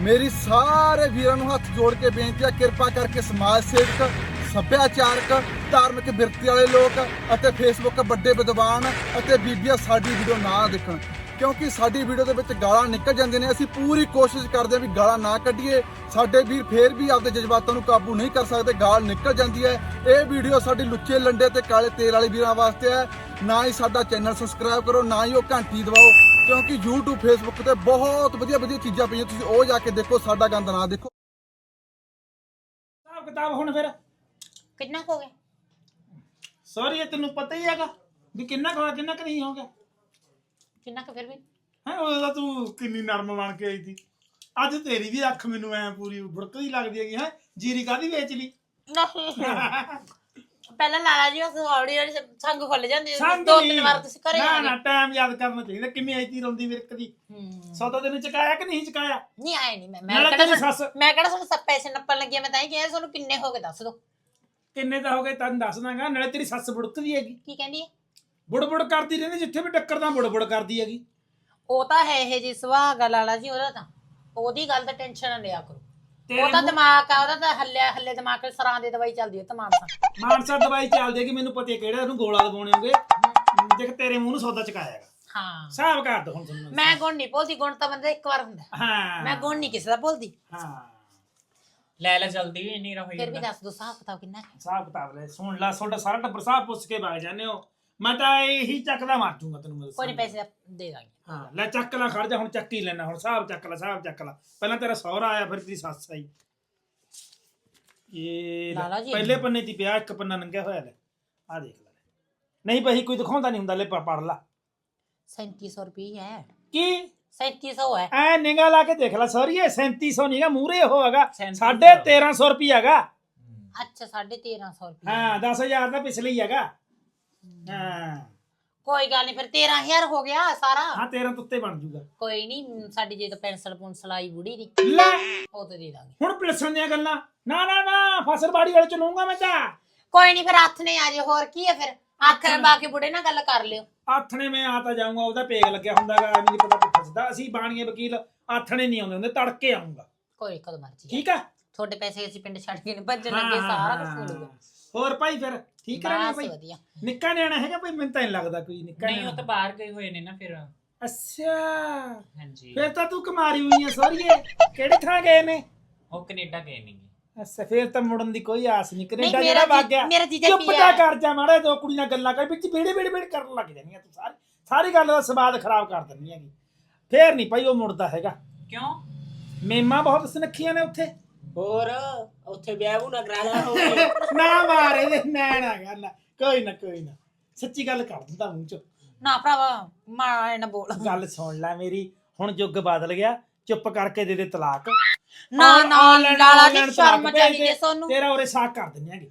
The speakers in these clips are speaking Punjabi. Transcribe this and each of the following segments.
ਮੇਰੀ ਸਾਰੇ ਵੀਰਾਂ ਨੂੰ ਹੱਥ ਜੋੜ ਕੇ ਬੇਨਤੀ ਹੈ ਕਿਰਪਾ ਕਰਕੇ ਸਮਾਜ ਸੇਵਕ, ਸੱਭਿਆਚਾਰਕ, ਧਾਰਮਿਕ ਬਿਰਤੀ ਵਾਲੇ ਲੋਕ ਅਤੇ ਫੇਸਬੁੱਕ ਵੱਡੇ ਵਿਦਵਾਨ ਅਤੇ ਬੀਬੀਆਂ ਸਾਡੀ ਵੀਡੀਓ ਨਾ ਦੇਖਣ। ਕਿਉਂਕਿ ਸਾਡੀ ਵੀਡੀਓ ਦੇ ਵਿੱਚ ਗਾਲਾਂ ਨਿਕਲ ਜਾਂਦੀਆਂ ਨੇ, ਅਸੀਂ ਪੂਰੀ ਕੋਸ਼ਿਸ਼ ਕਰਦੇ ਹਾਂ ਵੀ ਗਾਲਾਂ ਨਾ ਕੱਢੀਏ। ਸਾਡੇ ਵੀਰ ਫੇਰ ਵੀ ਆਪਦੇ ਜਜ਼ਬਾਤਾਂ ਨੂੰ ਕਾਬੂ ਨਹੀਂ ਕਰ ਸਕਦੇ, ਗਾਲ ਨਿਕਲ ਜਾਂਦੀ ਹੈ। ਇਹ ਵੀਡੀਓ ਸਾਡੀ ਲੁੱਚੇ ਲੰਡੇ ਤੇ ਕਾਲੇ ਤੇਲ ਵਾਲੇ ਵੀਰਾਂ ਵਾਸਤੇ ਹੈ। ਨਾ ਹੀ ਸਾਡਾ ਚੈਨਲ ਸਬਸਕ੍ਰਾਈਬ ਕਰੋ, ਨਾ ਹੀ ਉਹ ਘੰਟੀ ਦਬਾਓ। ਕਿਉਂਕਿ YouTube Facebook ਤੇ ਬਹੁਤ ਵਧੀਆ ਵਧੀਆ ਚੀਜ਼ਾਂ ਪਈਆਂ। ਤੁਸੀਂ ਉਹ ਜਾ ਕੇ ਦੇਖੋ ਸਾਡਾ ਗੰਦ ਨਾ ਦੇਖੋ। ਹਿਸਾਬ ਕਿਤਾਬ ਹੁਣ ਫਿਰ? ਕਿੰਨਾ ਕੁ ਹੋ ਗਿਆ? ਸੌਰੀ ਇਹ ਤੈਨੂੰ ਪਤਾ ਹੀ ਹੈਗਾ ਵੀ ਕਿੰਨਾ ਕੁ ਹੋਇਆ ਕਿੰਨਾ ਕੁ ਨਹੀਂ ਹੋ ਗਿਆ। ਕਿੰਨਾ ਕੁ ਫਿਰ ਵੀ? ਹੈ ਤਾਂ ਤੂੰ ਕਿੰਨੀ ਨਰਮ ਬਣ ਕੇ ਆਈ ਸੀ। ਅੱਜ ਤੇਰੀ ਵੀ ਅੱਖ ਮੈਨੂੰ ਐ ਪੂਰੀ ਬੁੜਕਦੀ ਲੱਗਦੀ ਹੈਗੀ ਹੈ? ਜੀਰੀ ਕਾਦੀ ਵੇਚ ਲਈ? ਨਹੀਂ। ਪਹਿਲਾਂ ਲਾਲਾ ਜੀ ਉਸ ਔੜੀ ਵਾਲੀ ਸੰਗ ਖੁੱਲ ਜਾਂਦੀ ਸੀ। ਸੰਗ ਦੋ ਨਹੀਂ। ਤਿੰਨ ਵਾਰ ਤੁਸੀਂ ਘਰੇ ਨਾ ਆ ਨਾ ਗਏ। ਟਾਈਮ ਯਾਦ ਕਰਨਾ ਚਾਹੀਦਾ ਕਿਵੇਂ ਆਈ ਤੀ ਰੋਂਦੀ ਵਿਰਕਦੀ ਹੂੰ। ਸੌਦਾ ਤੈਨੂੰ ਚਕਾਇਆ ਕਿ ਨਹੀਂ ਚਕਾਇਆ? ਨਹੀਂ ਆਏ ਨਹੀਂ ਮੈਂ ਮੈਂ ਨਾਲੇ ਕਿਹੜਾ ਤੇਰੀ ਤੁਹਾਨੂੰ- ਸੱਸ ਮੈਂ ਕਿਹੜਾ ਤੁਹਾਨੂੰ ਸਭ ਪੈਸੇ ਨੱਪਣ ਲੱਗੀ ਆ, ਮੈਂ ਤਾਂ ਹੀ ਕਿਹਾ ਤੁਹਾਨੂੰ ਕਿੰਨੇ ਹੋ ਗਏ ਦੱਸ ਦਿਓ ਕਿੰਨੇ ਤਾਂ ਹੋ ਗਏ ਤੈਨੂੰ ਦੱਸ ਦਾਂਗਾ ਨਾਲੇ ਤੇਰੀ ਸੱਸ ਬੁੜਕਦੀ ਹੈਗੀ। ਕੀ ਕਹਿੰਦੀ ਹੈ ਬੁੜਬੁੜ ਕਰਦੀ ਰਹਿੰਦੀ ਜਿੱਥੇ ਵੀ ਟੱਕਰ ਦਾ ਬੁੜਬੁੜ ਕਰਦੀ ਹੈਗੀ। ਉਹ ਤਾਂ ਹੈ ਇਹ ਜੀ ਸੁਭਾਅ ਲਾਲਾ ਜੀ ਉਹਦਾ ਤਾਂ। ਉਹਦੀ ਗੱਲ ਤਾਂ ਟੈਨਸ਼ਨ ਨਾ ਲਿਆ ਕਰੋ। ਤੇਰੇ ਉਹਦਾ ਦਿਮਾਗ ਆ ਉਹਦਾ ਤਾਂ ਹੱਲੇ ਹੱਲੇ ਦਿਮਾਗ ਤੇ ਸਰਾਂ ਦੀ ਦਵਾਈ ਚੱਲਦੀ ਹੈ ਤਮਾਮ ਮਾਨਸਾ ਦਵਾਈ ਚੱਲਦੀ ਹੈਗੀ ਮੈਨੂੰ ਪਤਾ ਕਿਹੜਾ ਉਹਨੂੰ ਗੋਲਾ ਦਵਾਉਣੇ ਹੋਗੇ। ਦੇਖ ਤੇਰੇ ਮੂੰਹ ਨੂੰ ਸੌਦਾ ਚਕਾਇਆ ਹੈਗਾ। ਹਾਂ। ਹਿਸਾਬ ਕਰ ਦੋ ਹੁਣ ਤੁਹਾਨੂੰ। ਮੈਂ ਗੁਣ ਨਹੀਂ ਭੁੱਲਦੀ ਗੁਣ ਤਾਂ ਬੰਦਾ ਇੱਕ ਵਾਰ ਹੁੰਦਾ। ਹਾਂ। ਮੈਂ ਗੁਣ ਨਹੀਂ ਕਿਸੇ ਦਾ ਭੁੱਲਦੀ। ਹਾਂ। ਲੈ ਲੈ ਜਲਦੀ ਵੀ ਨਹੀਂ ਰਹੀ ਫਿਰ ਵੀ ਦੱਸ ਦੋ ਹਿਸਾਬ ਕਿਤਾਬ ਕਿੰਨਾ ਹੈ? ਹਿਸਾਬ ਕਿਤਾਬ ਲੈ ਸੁਣ ਲੈ ਤੁਹਾਡਾ ਸਾਰਾ ਟੱਬਰ ਸਾਹਿਬ ਪੁੱਛ ਕੇ ਵਗ ਜਾਂਦੇ ਹੋ। ਮੈਂ ਤਾਂ ਇਹੀ ਚੱਕਦਾ ਮਾਰ ਜੂੰਗਾ ਤੈਨੂੰ ਮੈਂ ਕੋਈ। ਪੈਸੇ ਦੇ ਦਾਂਗੇ। ਹਾਂ ਲੈ ਚੱਕ ਲੈ ਖੜ ਜਾ ਹੁਣ ਚੱਕ ਹੀ ਲੈਣਾ ਹੁਣ ਹਿਸਾਬ ਚੱਕ ਲੈ ਹਿਸਾਬ ਚੱਕ ਲੈ। ਪਹਿਲਾਂ ਤੇਰਾ ਸਹੁਰਾ ਆਇਆ ਫਿਰ ਤੇਰੀ ਸੱਸ ਆਈ। ਇਹ ਲੈ, ਲਾਲਾ ਜੀ। ਪਹਿਲੇ ਪੰਨੇ ਦੀ ਪਿਆ ਇੱਕ ਪੰਨਾ ਨੰਗਿਆ ਹੋਇਆ ਲੈ। ਆ ਦੇਖ ਲੈ। ਨਹੀਂ ਭਾਈ ਕੋਈ ਦਿਖਾਉਂਦਾ ਨਹੀਂ ਹੁੰਦਾ ਲੈ ਪ- ਪੜ ਲਾ। 3700 ਰੁਪਏ ਹੈ ਕੀ? 3700 ਹੈ ਐ। ਨਿਗਾ ਲਾ ਕੇ ਦੇਖ ਲੈ ਸੌਰੀਏ 3700 ਨਹੀਂਗਾ ਮੂਰੇ ਉਹ ਹੈਗਾ 3700 ਸਾਢੇ 1300 ਰੁਪਏ ਹੈਗਾ। ਅੱਛਾ 1350 ਰੁਪਏ ਹਾਂ 10000 ਦਾ ਪਿਛਲੇ ਹੀ ਹੈਗਾ। ਹਾਂ। ਕੋਈ ਗੱਲ ਨਹੀਂ ਫਿਰ 13000 ਹੋ ਗਿਆ ਸਾਰਾ। ਹਾਂ 13 ਤੋਂ ਉੱਤੇ ਬਣ ਜੂਗਾ। ਕੋਈ ਨਹੀਂ ਸਾਡੀ ਜੇ ਤਾਂ ਪੈਨਸਲ ਪੁੰਸਲ ਆਈ ਬੁੜੀ ਦੀ। ਲੈ। ਉਹ ਤੇ ਦੇ ਦਾਂਗੇ। ਹੁਣ ਪਿਲਸਣ ਦੀਆਂ ਗੱਲਾਂ। ਨਾ ਨਾ ਨਾ ਫਸਲਬਾੜੀ ਵਾਲੇ ਚ ਲਊਂਗਾ ਮੈਂ ਤਾਂ। ਕੋਈ ਨਹੀਂ ਫਿਰ ਹੱਥ ਨੇ ਆ ਜੇ ਹੋਰ ਕੀ ਹੈ ਫਿਰ? ਅੱਖ ਲੰਬਾ ਕੇ ਬੁੜੇ ਨਾਲ ਗੱਲ ਕਰ ਲਿਓ। ਆਥਣੇ ਮੈਂ ਆ ਤਾਂ ਜਾਊਂਗਾ ਉਹਦਾ ਪੇਗ ਲੱਗਿਆ ਹੁੰਦਾਗਾ ਐਵੇਂ ਨਹੀਂ ਪਤਾ ਕਿੱਥੇ ਫਸਦਾ ਅਸੀਂ ਬਾਣੀਏ ਵਕੀਲ ਆਥਣੇ ਨਹੀਂ ਆਉਂਦੇ ਹੁੰਦੇ ਤੜਕੇ ਆਉਂਗਾ ਕੋਈ ਕਦ ਮਰਜ਼ੀ ਠੀਕ ਆ? ਤੁਹਾਡੇ ਪੈਸੇ ਅਸੀਂ ਪਿੰਡ ਛੱਡ ਕੇ ਨੀ ਭੱਜਣ ਲੱਗੇ ਸਾਰਾ। ਕੁਝ ਹੋਰ ਭਾਈ ਫਿਰ ਠੀਕ ਆ ਬਸ ਭਾਈ? ਵਧੀਆ। ਨਿੱਕਾ ਨਿਆਣਾ ਹੈਗਾ ਭਾਈ ਮੈਨੂੰ ਤਾਂ ਨਹੀਂ ਲੱਗਦਾ ਕੋਈ ਨਿੱਕਾ ਨਹੀਂ ਉਹ ਨਿਆਣਾ। ਤਾਂ ਬਾਹਰ ਗਏ ਹੋਏ ਨੇ ਨਾ ਫਿਰ। ਅੱਛਾ। ਹਾਂਜੀ। ਫਿਰ ਤਾਂ ਤੂੰ ਕੁਮਾਰੀ ਹੋਈ ਆ ਸੋਰੀਏ ਕਿਹੜੇ ਥਾਂ ਗਏ ਨੇ? ਉਹ ਕੈਨੇਡਾ ਗਏ ਨਹੀਂ ਅੱਛਾ ਫਿਰ ਤਾਂ ਮੁੜਨ ਦੀ ਕੋਈ ਆਸ ਨਹੀਂ। ਕੈਨੇਡਾ ਮੇਰਾ ਜਿਹੜਾ ਵਗ ਜੀ- ਗਿਆ ਮੇਰਾ ਜੀਜਾ ਚੁੱਪ ਜਾ। ਕਰ ਜਾ ਮਾੜਾ ਦੋ ਕੁੜੀ ਨਾਲ ਗੱਲਾਂ ਕਰ ਵਿੱਚ ਬੇੜੇ ਬੇੜੇ ਬੇੜੇ ਕਰਨ ਲੱਗ ਜਾਣੀਆਂ ਤੂੰ ਸਾਰੀ। ਸਾਰੀ ਗੱਲ ਦਾ ਸਵਾਦ ਖਰਾਬ ਕਰ ਦਿੰਦੀ ਹੈਗੀ ਫੇਰ ਨਹੀਂ ਭਾਈ ਉਹ ਮੁੜਦਾ ਹੈਗਾ। ਕਿਉਂ? ਮੇਮਾ ਬਹੁਤ ਸੁਨੱਖੀਆਂ ਨੇ ਉੱਥੇ। ਹੋਰ ਉੱਥੇ ਵਿਆਹ ਵੂ ਨਾ ਕਰਾ ਲਾ। ਹੋਵੇ ਨਾ ਮਾਰੇ ਦੇ ਨੈਣਾ ਗੱਲ ਕੋਈ ਨਾ ਕੋਈ ਨਾ। ਸੱਚੀ ਗੱਲ ਕਰ ਦਿੰਦਾ ਮੂੰਹ ਚ। ਨਾ ਭਰਾਵਾ ਮਾਂ ਨਾ ਬੋਲ। ਗੱਲ ਸੁਣ ਲੈ ਮੇਰੀ ਹੁਣ ਯੁੱਗ ਬਦਲ ਗਿਆ ਚੁੱਪ ਕਰਕੇ ਦੇ ਦੇ ਤਲਾਕ। ਨਾ ਔਰ ਨਾ online- ਲਾਲਾ online ਜੀ ਸ਼ਰਮ ਚਾਹੀਦੀ ਹੈ ਦੇ, ਤੁਹਾਨੂੰ ਤੇਰਾ ਉਰੇ ਸਾਕ ਕਰ ਦਿੰਦੇ ਹੈਗੇ।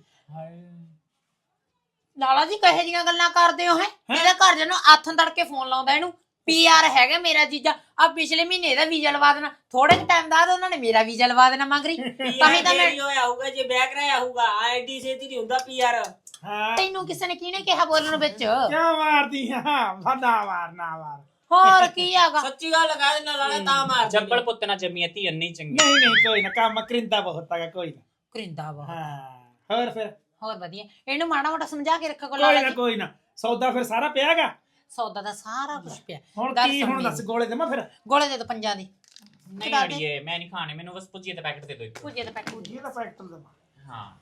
ਲਾਲਾ ਜੀ ਕਹੇ ਜੀਆਂ ਗੱਲਾਂ ਕਰਦੇ ਹੋ ਹੈ? ਇਹਦਾ ਘਰ ਜਨੂੰ ਆਥਣ ਤੜਕੇ ਫੋਨ ਲਾਉਂਦਾ ਇਹਨੂੰ। ਪੀਆਰ ਹੈਗਾ ਮੇਰਾ ਜੀਜਾ। ਆ ਪਿਛਲੇ ਮਹੀਨੇ ਇਹਦਾ ਵੀਜ਼ਾ ਲਵਾ ਦੇਣਾ। ਥੋੜੇ ਜਿਹੇ ਟਾਈਮ ਬਾਅਦ ਉਹਨਾਂ ਨੇ ਮੇਰਾ ਵੀਜ਼ਾ ਲਵਾ ਦੇਣਾ ਮੰਗ ਰਹੀ ਤਾਂ ਹੀ ਤਾਂ ਮੈਂ ਹੋਇਆ ਹੋਊਗਾ ਜੇ ਵਿਆਹ ਕਰਾਇਆ ਹੋਊਗਾ ਆਈਡੀ ਸੇ ਨਹੀਂ ਹੁੰਦਾ ਪੀਆਰ ਹਾਂ। ਤੈਨੂੰ ਕਿਸੇ ਨੇ ਕਿਹਨੇ ਕਿਹਾ ਬੋਲਣ ਵਿੱਚ? ਕਿਉਂ ਮਾਰਦੀ ਹਾਂ ਨਾ ਮਾਰ ਨਾ ਮਾਰ ਹੋਰ ਕੀ ਹੈਗਾ? ਸੱਚੀ ਗੱਲ ਲਗਾ ਦੇ ਨਾਲ ਤਾਂ ਮਾਰ ਜੱਬਲ ਪੁੱਤ ਨਾ ਜਮੀਅਤੀ ਅੰਨੀ ਚੰਗੀ। ਨਹੀਂ ਨਹੀਂ ਕੋਈ ਨਾ ਕੰਮ ਕਰਿੰਦਾ ਬਹੁਤ ਹੈਗਾ ਕੋਈ ਨਾ। ਕਰਿੰਦਾ ਵਾ ਹਾਂ ਹੋਰ ਫਿਰ? ਹੋਰ ਵਧੀਆ। ਇਹਨੂੰ ਮਾੜਾ ਮੋਟਾ ਸਮਝਾ ਕੇ ਰੱਖੋ ਕੋਲ ਕੋਈ ਨਾ ਕੋਈ ਨਾ। ਸੌਦਾ ਫਿਰ ਸਾਰਾ ਪਿਆਗਾ ਸੌਦਾ ਦਾ ਸਾਰਾ ਕੁਝ ਪਿਆ। ਹੁਣ ਗੱਲ ਕੀ ਹੁਣ। ਦੱਸ ਗੋਲੇ ਦੇਵਾਂ ਫਿਰ? ਗੋਲੇ ਦੇ ਦੋ ਪੰਜਾਂ ਦੀ। ਨਹੀਂ ਦੇ। ਅੜੀਏ ਮੈਂ ਨਹੀਂ ਖਾਣੇ ਮੈਨੂੰ ਬਸ ਭੁਜੀਏ ਦਾ ਪੈਕਟ ਦੇ ਦਿਓ ਇੱਕ ਭੁਜੇ ਦਾ ਪੈਕਟ। ਇਹ ਤਾਂ ਫੈਕਟਰ ਦੇਵਾਂ। ਹਾਂ।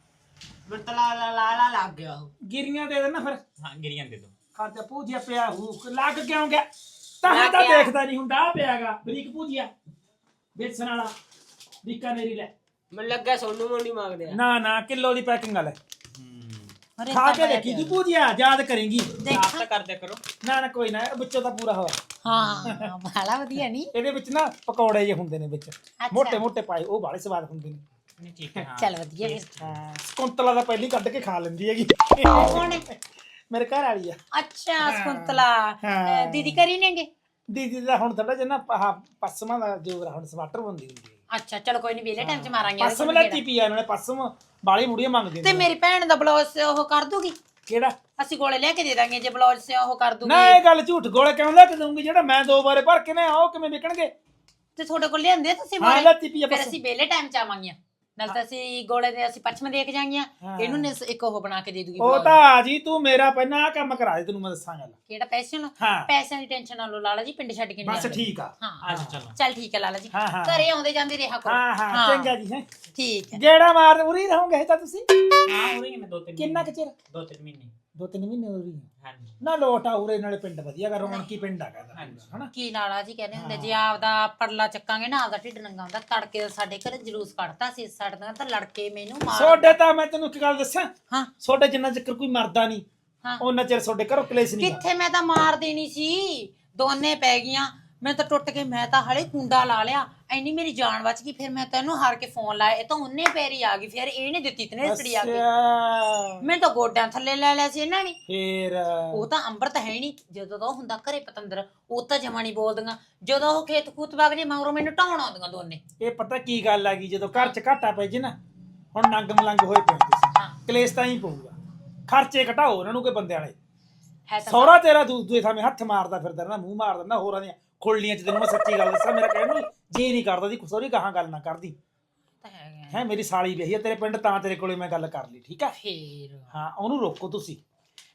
ਬਿਰਤਲਾ ਲਾ ਲਾ ਲਾ ਲੱਗ ਗਿਆ ਉਹ। ਗਿਰੀਆਂ ਦੇ ਦੇਣਾ ਫਿਰ? ਹਾਂ ਗਿਰੀਆਂ ਦੇ ਦਿਓ ਖਾਜਾ ਪੂਜਿਆ ਪਿਆ ਹੂ। ਲੱਗ ਕਿਉਂ ਗਿਆ? ਤਾਂ ਲੱਗ ਤਾਂ ਗਿਆ। ਦੇਖਦਾ ਨਹੀਂ ਹੁੰਦਾ ਆ ਪਿਆਗਾ। ਬਰੀਕ ਪੂਜਿਆ ਵੇਚਣ ਵਾਲਾ। ਬੀਕਾਨੇਰੀ ਲੈ। ਮੈਨੂੰ ਲੱਗਾ ਸੋਨੂ ਮੋਨੀ ਮੰਗਦੇ ਆ। ਨਾ ਨਾ ਕਿਲੋ ਦੀ ਪੈਕਿੰਗ ਵਾਲਾ ਖਾ ਕੇ ਦੇਖੀ ਤੂੰ ਪਿਆ। ਪੂਜਿਆ ਯਾਦ ਕਰੇਗੀ। ਦੇਖ। ਤਾਂ ਕਰ ਕਰੋ। ਨਾ ਨਾ ਕੋਈ ਨਾ ਇਹ ਵਿੱਚੋਂ ਪੂਰਾ ਹੋਇਆ ਹਾਂ ਬਾਲਾ ਵਧੀਆ ਨਹੀਂ ਇਹਦੇ ਵਿੱਚ ਨਾ ਪਕੌੜੇ ਜਿਹੇ ਹੁੰਦੇ ਨੇ ਵਿੱਚ। ਮੋٹے ਮੋٹے ਪਾਏ ਉਹ ਬਾਲੇ ਸਵਾਦ ਹੁੰਦੇ ਨੇ। ਚੱਲ ਵਧੀਆ ਫਿਰ। ਸਕੁੰਤਲਾ ਦਾ ਪਹਿਲੀ ਕੱਢ ਕੇ ਖਾ ਲੈਂਦੀ ਹੈਗੀ। ਮੇਰੇ ਘਰ ਵਾਲੀ ਆ। ਅੱਛਾ ਸਕੁੰਤਲਾ। ਦੀਦੀ ਕਰੀ ਨੇਗੇ ਦੀਦੀ ਦਾ ਹੁਣ ਥੋੜਾ ਜਿਹਾ ਨਾ ਆਹ ਪਸਮਾਂ ਦਾ ਜੋ ਆ, ਹੁਣ ਸਵਾਟਰ ਬੰਦੀ ਹੁੰਦੀ ਹੈ ਅੱਛਾ ਚਲੋ ਕੋਈ ਨਹੀਂ ਵੇਲੇ ਟਾਈਮ ਚ ਮਾਰਾਂਗੇ ਪਸਮ ਕੋਲ ਲੈਤੀ। ਪਈ ਆ ਇਹਨਾਂ ਨੇ ਪਸਮ ਬਾਲੀ ਮੁੜੀਆਂ ਮੰਗਦੇ ਤੇ ਮੇਰੀ ਭੈਣ ਦਾ ਬਲੌਜ ਉਹ ਕਰ ਦੂਗੀ? ਕਿਹੜਾ? ਅਸੀਂ ਗੋਲੇ ਲੈ ਕੇ ਦੇ ਦਾਂਗੇ ਜੇ ਬਲੌਜ ਸੇ ਉਹ ਕਰ ਦੂਗੀ। ਨਾ ਇਹ ਗੱਲ ਝੂਠ ਗੋਲੇ ਕਿਉਂ ਲੈ ਕੇ ਦਊਂਗੀ? ਜਿਹੜਾ ਮੈਂ ਦੋ ਵਾਰੇ ਭਰ ਕੇ ਨੇ ਉਹ ਕਿਵੇਂ ਵਿਕਣਗੇ? ਤੇ ਤੁਹਾਡੇ ਕੋਲ ਲਿਆਂਦੇ ਤੁਸੀਂ ਹਾਂ ਬੋਲੇ ਲੱਤੀ ਪੀ ਫਿਰ ਅਸੀਂ ਵੇਲੇ ਟਾਈਮ ਚ ਆਵਾਂਗੀਆਂ। ਨਾਲ ਤਾਂ ਅਸੀਂ ਗੋਲੇ ਦੇ ਅਸੀਂ ਪੱਛਮ ਦੇਖ ਜਾਾਂਗੀਆਂ। ਹਾਂ। ਇਹਨੂੰ ਨੇ ਇੱਕ ਉਹ ਬਣਾ ਕੇ ਦੇ ਦੂਗੀ ਉਹ। ਤਾਂ ਆ ਜੀ ਤੂੰ ਮੇਰਾ ਪਹਿਲਾਂ ਆਹ ਕੰਮ ਕਰਾ ਦੇ ਤੈਨੂੰ ਮੈਂ ਦੱਸਾਂ ਗੱਲ। ਕਿਹੜਾ ਪੈਸੇ ਨੂੰ? ਹਾਂ। ਪੈਸਿਆਂ ਦੀ ਟੈਨਸ਼ਨ ਨਾ ਲਓ ਲਾਲਾ ਜੀ ਪਿੰਡ ਛੱਡ ਕੇ ਨਹੀਂ ਬਸ। ਠੀਕ ਆ। ਹਾਂ। ਅੱਜ ਚਲੋ। ਚੱਲ ਠੀਕ ਹੈ ਲਾਲਾ ਜੀ। ਹਾਂ ਹਾਂ। ਘਰੇ ਆਉਂਦੇ ਜਾਂਦੇ ਰਿਹਾ ਕਰੋ। ਹਾਂ ਹਾਂ ਚੰਗਾ ਜੀ ਹੈ। ਠੀਕ ਹੈ ਜਿਹੜਾ ਮਾਰ ਉਰੀ ਰਹੋਗੇ ਤਾਂ ਤੁਸੀਂ? ਹਾਂ ਹੋ ਰਹੀ ਮੈਂ ਦੋ ਤਿੰਨ ਕਿੰਨਾ ਕੁ ਮਹੀਨੇ- ਚਿਰ? ਦੋ ਤਿੰਨ ਮਹੀਨੇ। ਦੋ ਤਿੰਨ ਮਹੀਨੇ ਉਰੀ ਹਾਂਜੀ। ਨਾ ਲੋਟ ਆ ਉਰੇ ਨਾਲੇ ਪਿੰਡ ਵਧੀਆ ਗਾ ਰੌਣਕੀ ਪਿੰਡ ਆ ਕਹਿੰਦਾ ਹਾਂਜੀ। ਹਨਾ? ਕੀ ਲਾਲਾ ਜੀ ਕਹਿੰਦੇ ਹੁੰਦੇ ਜੇ ਆਪਦਾ ਪਰਲਾ ਚੱਕਾਂਗੇ ਨਾ ਆਪਦਾ ਢਿੱਡ ਨੰਗਾ ਹੁੰਦਾ ਤੜਕੇ ਦਾ ਸਾਡੇ ਘਰੇ ਜਲੂਸ ਕੱਢਤਾ ਸੀ ਸਾਡੇ ਨਾਲ ਤਾਂ ਲੜਕੇ ਮੈਨੂੰ ਮਾਰ ਸੋਡੇ ਤਾਂ ਮੈਂ ਤੈਨੂੰ ਇੱਕ ਗੱਲ ਦੱਸਾਂ ਹਾਂ। ਸੋਡੇ ਜਿੰਨਾ ਚਿਰ ਕੋਈ ਮਰਦਾ ਨਹੀਂ ਹਾਂ। ਉਹਨਾਂ ਚਿਰ ਸੋਡੇ ਘਰੋਂ ਕਲੇਸ਼ ਨਹੀਂ ਕਿੱਥੇ ਮੈਂ ਤਾਂ ਮਾਰ ਦੇਣੀ ਸੀ? ਦੋਨੇ ਪੈ ਗਈਆਂ ਮੈਂ ਤਾਂ ਟੁੱਟ ਕੇ ਮੈਂ ਤਾਂ ਹਲੇ ਕੁੰਡਾ ਲਾ ਲਿਆ ਐਨੀ ਮੇਰੀ ਜਾਨ ਬਚ ਗਈ ਫਿਰ ਮੈਂ ਤੈਨੂੰ ਹਾਰ ਕੇ ਫੋਨ ਲਾਇਆ। ਇਹ ਤਾਂ ਉਹਨੇ ਪੈਰੀ ਆ ਗਈ ਫਿਰ ਇਹਨੇ ਦਿੱਤੀ ਤਨੇ ਸੜੀ ਆ ਅੱਛਾ। ਮੈਂ ਤਾਂ ਗੋਡਿਆਂ ਥੱਲੇ ਲੈ ਲਿਆ ਸੀ ਇਹਨਾਂ ਨੇ। ਫੇਰ? ਉਹ ਤਾਂ ਅੰਮ੍ਰਿਤ ਹੈ ਹੀ ਨਹੀਂ। ਜਦੋਂ ਤਾਂ ਉਹ ਹੁੰਦਾ ਘਰੇ ਪਤੰਦਰ ਉਹ ਤਾਂ ਜਮਾ ਨਹੀਂ ਬੋਲਦੀਆਂ। ਜਦੋਂ ਉਹ ਖੇਤ ਖੂਤ ਵਗ ਜੇ ਮਗਰੋਂ ਮੈਨੂੰ ਢਾਉਣ ਆਉਂਦੀਆਂ ਦੋਨੇ। ਇਹ ਪਤਾ ਕੀ ਗੱਲ ਆ ਗਈ ਜਦੋਂ ਘਰ ਚ ਘਾਟਾ ਪੈ ਜੇ ਨਾ ਹੁਣ ਨੰਗ ਮਲੰਗ ਹੋਏ ਪਏ ਤੁਸੀਂ ਹਾਂ। ਕਲੇਸ਼ ਤਾਂ ਹੀ ਪਊਗਾ। ਖਰਚੇ ਘਟਾਓ ਉਹਨਾਂ ਨੂੰ ਕੋਈ ਬੰਦੇ ਵਾਲੇ। ਹੈ ਤਾਂ ਤੇਰਾ ਦੂਜੇ ਥਾਵੇਂ ਹੱਥ ਮਾਰਦਾ ਫਿਰਦਾ ਨਾ ਮੂੰਹ ਮਾਰ ਦਿੰਦਾ ਹੋਰਾਂ ਦੀਆਂ ਖੁੱਲੀਆਂ ਚ ਤੈਨੂੰ ਮੈਂ ਸੱਚੀ ਗੱਲ ਦੱਸਾਂ ਮੇਰਾ ਕਹਿਣ ਨੂੰ ਜੀ ਨਹੀਂ ਕਰਦਾ ਦੀ ਸੌਰੀ ਗਾਹਾਂ ਗੱਲ ਨਾ ਕਰਦੀ। ਤਾਂ ਹੈਗਾ ਹੈ ਮੇਰੀ ਸਾਲੀ ਵਿਆਹੀ ਆ ਤੇਰੇ ਪਿੰਡ ਤਾਂ ਤੇਰੇ ਕੋਲੇ ਮੈਂ ਗੱਲ ਕਰ ਲਈ ਠੀਕ ਆ? ਫੇਰ। ਹਾਂ ਉਹਨੂੰ ਰੋਕੋ ਤੁਸੀਂ।